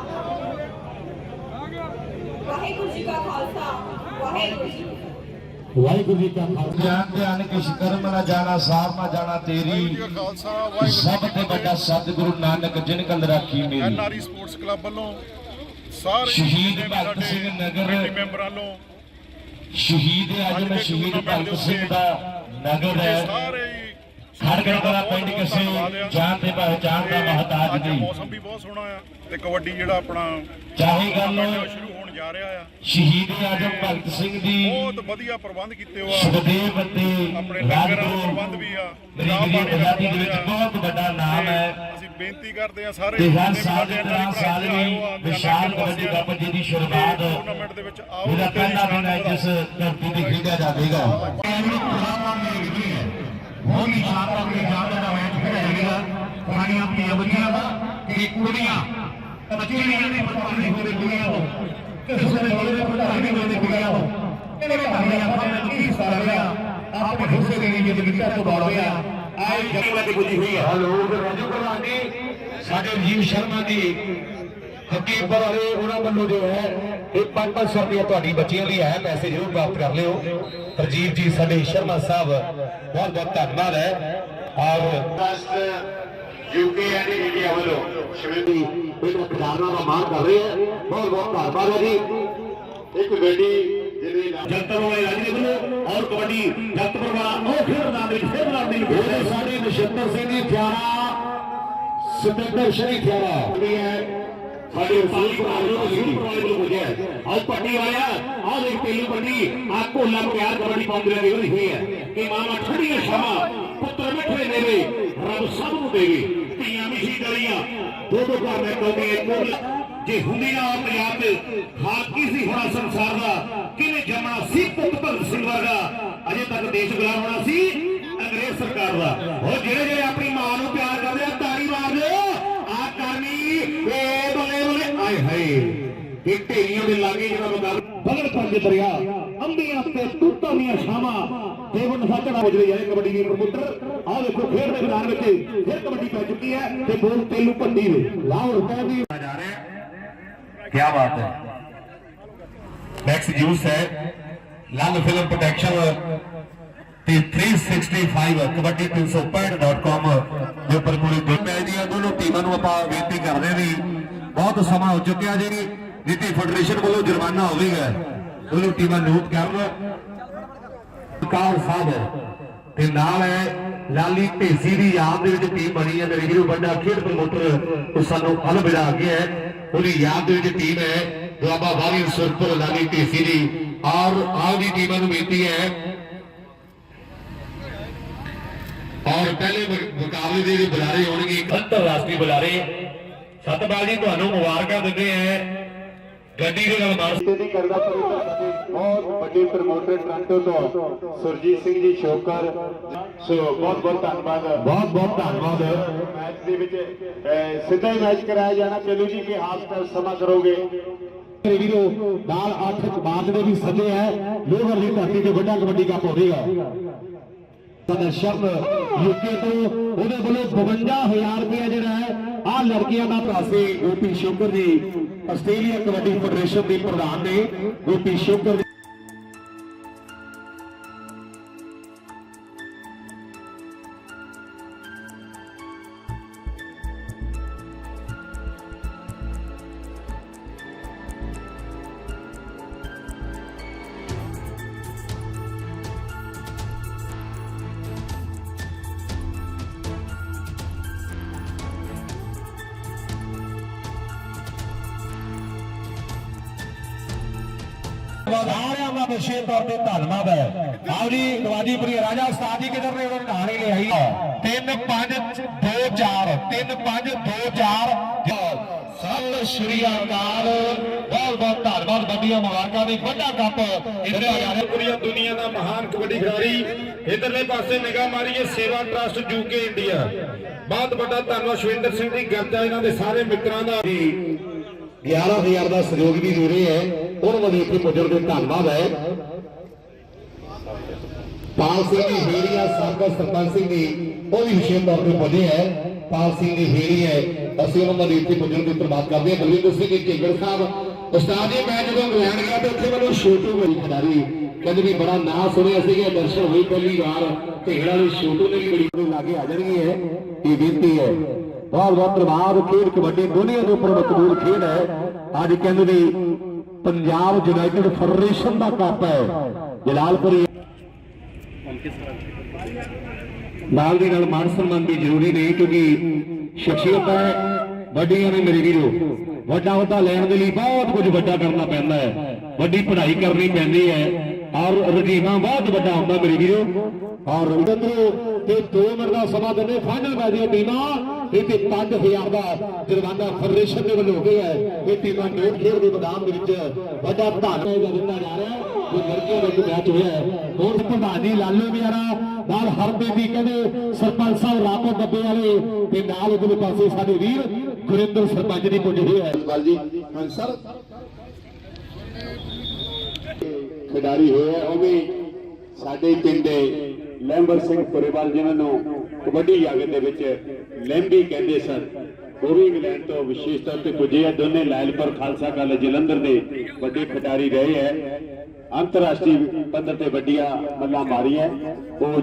ਵਾਹਿਗੁਰੂ ਜੀ ਕਾ ਖਾਲਸਾ ਵਾਹਿਗੁਰੂ ਜੀ ਕੀ ਫਤਿਹ। ਵਾਹਿਗੁਰੂ ਜੀ ਕਾ ਖਾਲਸਾ। ਜਾਣ ਧਿਆਨ ਕਿਛ ਕਰਮ ਨਾ ਜਾਣਾ ਸਾਰ ਨਾ ਜਾਣਾ ਤੇਰੀ। ਸਭ ਤੋਂ ਵੱਡਾ ਸਤਿਗੁਰੂ ਨਾਨਕ ਜਿਨ ਕਲ ਰਾਖੀ ਮੇਰੀ। ਐਨਆਰਈ ਸਪੋਰਟਸ ਕਲੱਬ ਵੱਲੋਂ ਸਾਰੇ ਸ਼ਹੀਦ ਜਿੰਨੇ ਵੀ ਭਗਤ ਸਾਡੇ ਸਿੰਘ ਨਗਰ ਕਮੇਟੀ ਮੈਂਬਰਾਂ ਵੱਲੋਂ ਸ਼ਹੀਦ ਆਜਮ ਸ਼ਹੀਦ ਭਗਤ ਸਿੰਘ ਦਾ ਨਗਰ ਹੈ। ਸਾਰੇ ਹੀ ਖੜਗੜ ਕਲਾ ਪਿੰਡ ਕਿਸੇ ਜਾਨ ਤੇ ਪਹਿਚਾਨ ਦਾ ਮਹਤਾਜ ਅੱਜ ਨਹੀਂ ਮੌਸਮ ਵੀ ਬਹੁਤ ਸੋਹਣਾ ਆ ਤੇ ਕਬੱਡੀ ਜਿਹੜਾ ਆਪਣਾ ਚਾਹੇ ਗੱਲ ਜਾ ਰਿਹਾ ਆ। ਸ਼ਹੀਦ ਆਜਮ ਭਗਤ ਸਿੰਘ ਦੀ ਬਹੁਤ ਵਧੀਆ ਪ੍ਰਬੰਧ ਕੀਤੇ ਹੋ ਆ। ਸੁਖਦੇਵ ਅਤੇ ਆਪਣੇ ਲੰਗਰਾਂ ਦੇ ਪ੍ਰਬੰਧ ਵੀ ਆ। ਦਾ ਆਜ਼ਾਦੀ ਦੇ ਵਿੱਚ। ਬਹੁਤ ਵੱਡਾ ਨਾਮ ਹੈ। ਅਸੀਂ ਬੇਨਤੀ ਕਰਦੇ ਆ ਸਾਰੇ ਤੇ ਹਰ ਵੀ ਸਾਲ ਸਾਡੇ ਦੀ ਤਰ੍ਹਾਂ ਸਾਲ ਵੀ ਵਿਸ਼ਾਲ ਕਬੱਡੀ ਕੱਪ ਜੀ ਦੀ ਸ਼ੁਰੂਆਤ। ਟੂਰਨਾਮੈਂਟ ਦੇ ਵਿੱਚ ਆਓ ਮੇਰਾ ਪਹਿਲਾ ਦਿਨ ਹੈ ਜਿਸ ਧਰਤੀ ਤੇ ਖੇਡਿਆ ਜਾਵੇਗਾ। ਬਹੁਤ ਹੀ ਸ਼ਾਨਦਾਰ ਮੇਰੇ ਜਾਨ ਦਾ ਮੈਚ ਸਾਡੀਆਂ ਆਪਣੀਆਂ ਬੱਚੀਆਂ ਦਾ ਤੇ ਕੁੜੀਆਂ। ਬੱਚੀਆਂ ਦੇ ਪ੍ਰਧਾਨ ਹੋਵੇ ਕੁੜੀਆਂ ਤੋਂ ਕਿਸੇ ਦੇ ਹੋਵੇ ਪ੍ਰਧਾਨ ਹੋਵੇ ਕੁੜੀਆਂ ਤੋਂ ਇਹਨੇ ਭਾਵੇਂ ਆਪਾਂ ਨੇ ਕੀ ਸਾਰਾ ਰਿਹਾ ਆਪਣੇ ਹਿੱਸੇ ਦੇ ਲਈ ਜ਼ਿੰਦਗੀ ਤੋਂ ਦੌੜ ਰਿਹਾ ਆਏ ਜੱਗੀ ਵਾਲੀ ਬੁੱਝੀ ਹੋਈ ਹੈ ਲੋਕ ਰਾਜੂ ਪ੍ਰਧਾਨ ਜੀ ਸਾਡੇ ਰਾਜੀਵ ਸ਼ਰਮਾ ਦੀ ਹਕੀਕਤ ਵਾਲੇ ਉਹਨਾਂ ਵੱਲੋਂ ਜੋ ਹੈ ਇਹ 5-500 ਰੁਪਏ ਤੁਹਾਡੀ ਬੱਚੀਆਂ ਲਈ ਹੈ ਪੈਸੇ ਜ਼ਰੂਰ ਪ੍ਰਾਪਤ ਕਰ ਲਿਓ ਰਜੀਵ ਜੀ ਸਾਡੇ ਸ਼ਰਮਾ ਸਾਹਿਬ ਬਹੁਤ ਬਹੁਤ ਧੰਨਵਾਦ ਹੈ ਔਰ ਯੂਕੇ ਐਂਡ ਇੰਡੀਆ ਵੱਲੋਂ ਸ਼ਿਵੀ ਇਹਨਾਂ ਖਿਡਾਰੀਆਂ ਦਾ ਮਾਣ ਕਰ ਰਹੇ ਹੈ ਬਹੁਤ ਬਹੁਤ ਧੰਨਵਾਦ ਹੈ ਜੀ। ਇੱਕ ਗੱਡੀ ਜਿਹਦੇ ਵਾਲੇ ਰਾਜੀ ਵੱਲੋਂ ਔਰ ਕਬੱਡੀ ਜਗਤ ਪਰਵਾਰ ਉਹ ਖੇਡ ਮੈਦਾਨ ਵਿੱਚ ਖੇਡ ਮੈਦਾਨ ਦੀ ਉਹਦੇ ਸਾਡੇ ਨਛੱਤਰ ਸਿੰਘ ਦੀ ਥਿਆਰਾ ਸਤਿੰਦਰ ਸ਼ਰੀ ਹੈ ਸਾਡੇ ਰਸਾਲੀ ਭਰਾ ਨੂੰ ਅਸੂਲ ਪ੍ਰਣਾਲੀ ਵੱਲੋਂ ਪੁੱਜਿਆ ਆਹ ਪੱਟੀ ਵਾਲਿਆ ਆਹ ਦੇਖ ਪਹਿਲੀ ਪੱਟੀ ਆਹ ਕੋਲਾ ਪਿਆਰ ਕਬੱਡੀ ਪਾਉਂਦੇ ਰਹੇ ਵਧੀ ਹੋਈ ਹੈ। ਕਿ ਮਾਮਾ ਠੜੀਆਂ ਸ਼ਾਮਾਂ ਪੁੱਤਰ ਮਿੱਠੇ ਦੇਵੇ ਰੱਬ ਸਭ ਨੂੰ ਦੇਵੇ। ਧੀਆਂ ਮਿਸ਼ੀ ਗਲੀਆਂ ਦੋ ਦੋ ਘਰ ਮੈਂ ਕਹੂੰਗੀ ਇੱਕ ਜੇ ਹੁੰਦੀ ਨਾ ਪੰਜਾਬ ਤੇ ਹਾਲ ਸੀ ਹੋਣਾ ਸੰਸਾਰ ਦਾ ਕਿਵੇਂ ਜੰਮਣਾ ਸੀ ਪੁੱਤ ਭਗਤ ਸਿੰਘ ਵਰਗਾ ਅਜੇ ਤੱਕ ਦੇਸ਼ ਗੁਲਾਮ ਹੋਣਾ ਸੀ ਅੰਗਰੇਜ਼ ਸਰਕਾਰ ਦਾ ਉਹ ਜਿਹੜੇ ਜਿਹੜੇ ਆਪਣੀ ਮਾਂ ਨੂੰ ਪਿਆਰ ਕਰਦੇ ਆ ਤਾੜੀ ਮਾਰ ਦਿਓ ਆ ਕਰਨੀ ਏ ਬਲੇ ਬਲੇ ਆਏ ਹਾਏ। ਇਹ ਢੇਰੀਆਂ ਦੇ ਲਾਗੇ ਜਿਹੜਾ ਮਕਾਨ ਬਗੜ ਪੰਜ ਦਰਿਆ ਅੰਬੀਆਂ ਤੇ ਤੂਤਾਂ ਦੀਆਂ ਛਾਵਾਂ ਦੇਵਨ ਸਾਚੜਾ ਹੋ ਰਹੀ ਹੈ ਕਬੱਡੀ ਦੀ ਪ੍ਰਮੋਟਰ ਆਹ ਦੇਖੋ ਖੇਡ ਦੇ ਮੈਦਾਨ ਵਿੱਚ ਫਿਰ ਕਬੱਡੀ ਪੈ ਚੁੱਕੀ ਹੈ ਤੇ ਬੋਲ ਤੇਲੂ ਭੰਡੀ ਨੇ ਲਾਹੌਰ ਰੁਪਏ ਦੀ ਜਾ ਰਿਹਾ ਕੀ ਬਾਤ ਹੈ ਮੈਕਸ ਜੂਸ ਹੈ ਲੰਗ ਫਿਲਮ ਪ੍ਰੋਟੈਕਸ਼ਨ ਤੇ 365 ਕਬੱਡੀ 365.com ਦੇ ਉੱਪਰ ਪੂਰੀ ਦੋ ਮੈਚ ਦੀਆਂ ਦੋਨੋਂ ਟੀਮਾਂ ਨੂੰ ਆਪਾਂ ਬੇਨਤੀ ਕਰਦੇ ਵੀ ਬਹੁਤ ਸਮਾਂ ਹੋ ਚੁੱਕਿਆ ਜੀ ਨੀਤੀ ਫੈਡਰੇਸ਼ਨ ਵੱਲੋਂ ਜੁਰਮਾਨਾ ਹੋਵੇਗਾ ਦੋਨੋਂ ਟੀਮਾਂ ਨੋਟ ਕਰਨ ਕਾਲ ਸਾਹਿਬ ਤੇ ਨਾਲ ਹੈ ਲਾਲੀ ਢੇਸੀ ਦੀ ਯਾਦ ਦੇ ਵਿੱਚ ਟੀਮ ਬਣੀ ਹੈ, ਮੇਰੇ ਵੀਰੋ, ਵੱਡਾ ਖੇਡ ਪ੍ਰਮੋਟਰ, ਉਹ ਸਾਨੂੰ ਹਲ ਗਿਆ ਉਹਦੀ ਯਾਦ ਦੇ ਵਿੱਚ ਟੀਮ ਹੈ ਦੁਆਬਾ ਵਾਲੀ ਸੁਰਪੁਰ ਲਾਲੀ ਢੇਸੀ ਦੀ ਔਰ ਆਹ ਦੀ ਟੀਮਾਂ ਨੂੰ ਬੇਨਤੀ ਹੈ। ਔਰ ਪਹਿਲੇ ਮੁਕਾਬਲੇ ਦੇ ਜਿਹੜੇ ਬੁਲਾਰੇ ਹੋਣਗੇ ਅੰਤਰਰਾਸ਼ਟਰੀ ਬੁਲਾਰੇ। ਸਤਪਾਲ ਜੀ, ਤੁਹਾਨੂੰ ਮੁਬਾਰਕਾਂ ਦਿੰਦੇ ਆ ਗੱਡੀ ਦੇ ਨਾਲ ਮਾਰ ਦੀ ਕਰਦਾ ਬਹੁਤ ਵੱਡੇ ਪ੍ਰਮੋਟਰ ਟ੍ਰਾਂਟੋ ਤੋਂ ਸੁਰਜੀਤ ਸਿੰਘ ਜੀ ਸ਼ੋਕਰ। ਸੋ ਬਹੁਤ ਬਹੁਤ ਧੰਨਵਾਦ। ਬਹੁਤ ਬਹੁਤ ਧੰਨਵਾਦ। ਮੈਚ ਦੇ ਵਿੱਚ ਸਿੱਧਾ ਹੀ ਮੈਚ ਕਰਾਇਆ ਜਾਣਾ। ਚਲੂ ਜੀ ਕੀ ਹਾਲ ਸਮਾਂ ਕਰੋਗੇ? ਮੇਰੇ ਵੀਰੋ ਨਾਲ 8 ਬਾਅਦ ਦੇ ਵੀ ਸੱਦੇ ਹੈ ਲੋਹਰ ਦੀ ਧਰਤੀ ਤੇ ਵੱਡਾ ਕਬੱਡੀ ਕੱਪ ਹੋਵੇਗਾ ਸਾਡਾ ਸ਼ਰਨ ਯੂਕੇ ਤੋਂ ਉਹਦੇ ਵੱਲੋਂ 52000 ਰੁਪਏ ਜਿਹੜਾ ਹੈ ਆਹ ਲੜਕੀਆਂ ਦਾ ਪ੍ਰਾਸੇ ਗੋਪੀ ਸ਼ੋਕਰ ਜੀ। ਆਸਟ੍ਰੇਲੀਆ ਕਬੱਡੀ ਫੈਡਰੇਸ਼ਨ ਦੇ ਪ੍ਰਧਾਨ ਨੇ ਗੋਪੀ ਸ਼ੋਕਰ ਰਾਜਾ ਉਸਤਾਦ ਜੀ ਕਿਧਰ ਨੇ? ਉਹਨਾਂ ਨੇ ਕਹਾਣੀ ਲੈ ਆਈ 3 5 2 4 3 5 2 4 ਸਤਿ ਸ਼੍ਰੀ ਅਕਾਲ। ਬਹੁਤ ਬਹੁਤ ਧੰਨਵਾਦ ਵੱਡੀਆਂ ਮੁਬਾਰਕਾਂ ਦੀ। ਵੱਡਾ ਕੱਪ ਇੱਥੇ ਆ ਜਾ ਰਿਹਾ ਪੂਰੀ ਦੁਨੀਆ ਦਾ ਮਹਾਨ ਕਬੱਡੀ ਖਿਡਾਰੀ ਇਧਰਲੇ ਪਾਸੇ ਨਿਗਾਹ ਮਾਰੀਏ ਸੇਵਾ ਟਰਸਟ ਯੂਕੇ ਇੰਡੀਆ। ਬਹੁਤ ਵੱਡਾ ਧੰਨਵਾਦ ਸ਼ਵਿੰਦਰ ਸਿੰਘ ਦੀ ਗਰਜਾ ਇਹਨਾਂ ਦੇ ਸਾਰੇ ਮਿੱਤਰਾਂ ਦਾ। 11000 ਦਾ ਸਹਿਯੋਗ ਵੀ ਦੇ ਰਹੇ ਹੈ। ਉਹਨਾਂ ਵੱਲੋਂ ਇੱਥੇ ਪੁੱਜਣ ਦੇ ਧੰਨਵਾਦ ਹੈ। ਪਾਲ ਸਿੰਘ ਦੀ ਹੇਰੀਆ ਸਾਬਕਾ ਸਰਪੰਚ ਸਿੰਘ ਦੀ। ਉਹ ਵੀ ਵਿਸ਼ੇਸ਼ ਤੌਰ ਤੇ ਪੁੱਜੇ ਹੈ ਪਾਲ ਸਿੰਘ ਦੀ ਹੇਰੀ ਹੈ। ਅਸੀਂ ਉਹਨਾਂ ਵੱਲੋਂ ਇੱਥੇ ਪੁੱਜਣ ਦੀ ਧੰਨਵਾਦ ਕਰਦੇ ਹਾਂ। ਬਲਵਿੰਦਰ ਸਿੰਘ ਜੀ ਢੇਗੜ ਸਾਹਿਬ। ਉਸਤਾਦ ਜੀ, ਮੈਂ ਜਦੋਂ ਇੰਗਲੈਂਡ ਗਿਆ ਤੇ ਉੱਥੇ ਮੈਨੂੰ ਛੋਟੂ ਮੇਰੀ ਖਿਡਾਰੀ ਕਹਿੰਦੇ ਵੀ ਬੜਾ ਨਾਂ ਸੁਣਿਆ ਸੀਗਾ, ਦਰਸ਼ਨ ਹੋਈ ਪਹਿਲੀ ਵਾਰ। ਢੇਗੜਾ ਦੇ ਛੋਟੂ ਨੇ ਵੀ ਬੜੀ ਬੜੀ ਲਾਗੇ ਆ ਜਾਣਗੇ। ਹੈ ਇਹ ਬੇਨਤੀ ਹੈ। ਬਹੁਤ ਬਹੁਤ ਪ੍ਰਭਾਵ ਖੇਡ ਕਬੱਡੀ ਦੁਨੀਆ ਦੇ ਉੱਪਰ ਮਕਬੂਲ ਖੇਡ ਹੈ। ਅੱਜ ਕਹਿੰਦੇ ਨੇ ਪੰਜਾਬ ਯੂਨਾਈਟਿਡ ਫੈਡਰੇਸ਼ਨ ਦਾ ਕੱਪ ਹੈ। ਜਲਾਲਪੁਰੀ ਨਾਲ ਦੀ ਨਾਲ ਮਾਨ ਸਨਮਾਨ ਵੀ ਜ਼ਰੂਰੀ ਨਹੀਂ ਕਿਉਂਕਿ ਸ਼ਖਸੀਅਤ ਵੱਡੀਆਂ ਨੇ ਮੇਰੇ ਵੀਰੋ। ਵੱਡਾ ਅਹੁਦਾ ਲੈਣ ਦੇ ਲਈ ਬਹੁਤ ਕੁਝ ਵੱਡਾ ਕਰਨਾ ਪੈਂਦਾ ਹੈ। ਵੱਡੀ ਪੜ੍ਹਾਈ ਕਰਨੀ ਪੈਂਦੀ ਹੈ। ਔਰ ਰਜੀਮਾ ਬਹੁਤ ਵੱਡਾ ਹੁੰਦਾ ਮੇਰੇ ਵੀਰੋ। ਔਰ ਰਵਿੰਦਰ, ਤੇ 2 ਮਿੰਟ ਦਾ ਸਮਾਂ ਦਿੰਦੇ ਫਾਈਨਲ ਮੈਚ ਟੀਮਾਂ। ਇਹ ਤੇ 5000 ਦਾ ਜੁਰਮਾਨਾ ਫੈਡਰੇਸ਼ਨ ਦੇ ਵੱਲੋਂ ਹੋ ਗਿਆ ਹੈ। ਇਹ ਟੀਮਾਂ ਨੋਟ ਖੇਡ ਦੇ ਮੈਦਾਨ ਦੇ ਵਿੱਚ ਵੱਡਾ ਧੰਨਵਾਦ ਦਿੱਤਾ ਜਾ ਰਿਹਾ ਹੈ। ਜੋ ਲੜਕੀਆਂ ਦਾ ਮੈਚ ਹੋਇਆ ਹੈ। ਹੋਰ ਪ੍ਰਧਾਨ ਲਾਲੋ ਵਿਆਰਾ ਨਾਲ ਹਰਬੇਦੀ ਕਹਿੰਦੇ ਸਰਪੰਚ ਸਾਹਿਬ ਰਾਮੋ ਡੱਬੇ ਵਾਲੇ ਤੇ ਨਾਲ ਉਧਰਲੇ ਪਾਸੇ ਸਾਡੇ ਵੀਰ ਗੁਰਿੰਦਰ ਸਰਪੰਚ ਦੀ ਪੁੱਜ ਹੋਏ ਹੈ। ਜੀ ਸਰ। ਖਿਡਾਰੀ ਹੋਏ ਉਹ ਵੀ ਸਾਡੇ ਪਿੰਡ ਦੇ ਲੈਂਬਰ ਸਿੰਘ ਪੁਰੇਵਾਲ ਜਿਨ੍ਹਾਂ ਨੂੰ ਕਬੱਡੀ ਜਗਤ ਦੇ ਵਿੱਚ ਲੈਂਬੀ ਕਹਿੰਦੇ ਸਨ। ਉਹ ਵੀ ਇੰਗਲੈਂਡ ਤੋਂ ਵਿਸ਼ੇਸ਼ ਤੌਰ ਤੇ ਪੁੱਜੇ ਆ ਦੋਨੇ ਲਾਇਲਪੁਰ ਖਾਲਸਾ ਕਾਲਜ ਜਲੰਧਰ ਦੇ ਵੱਡੇ ਖਿਡਾਰੀ ਰਹੇ ਹੈ ਅੰਤਰਰਾਸ਼ਟਰੀ ਪੱਧਰ ਤੇ ਵੱਡੀਆਂ ਮੱਲਾਂ ਮਾਰੀਆਂ ਉਹ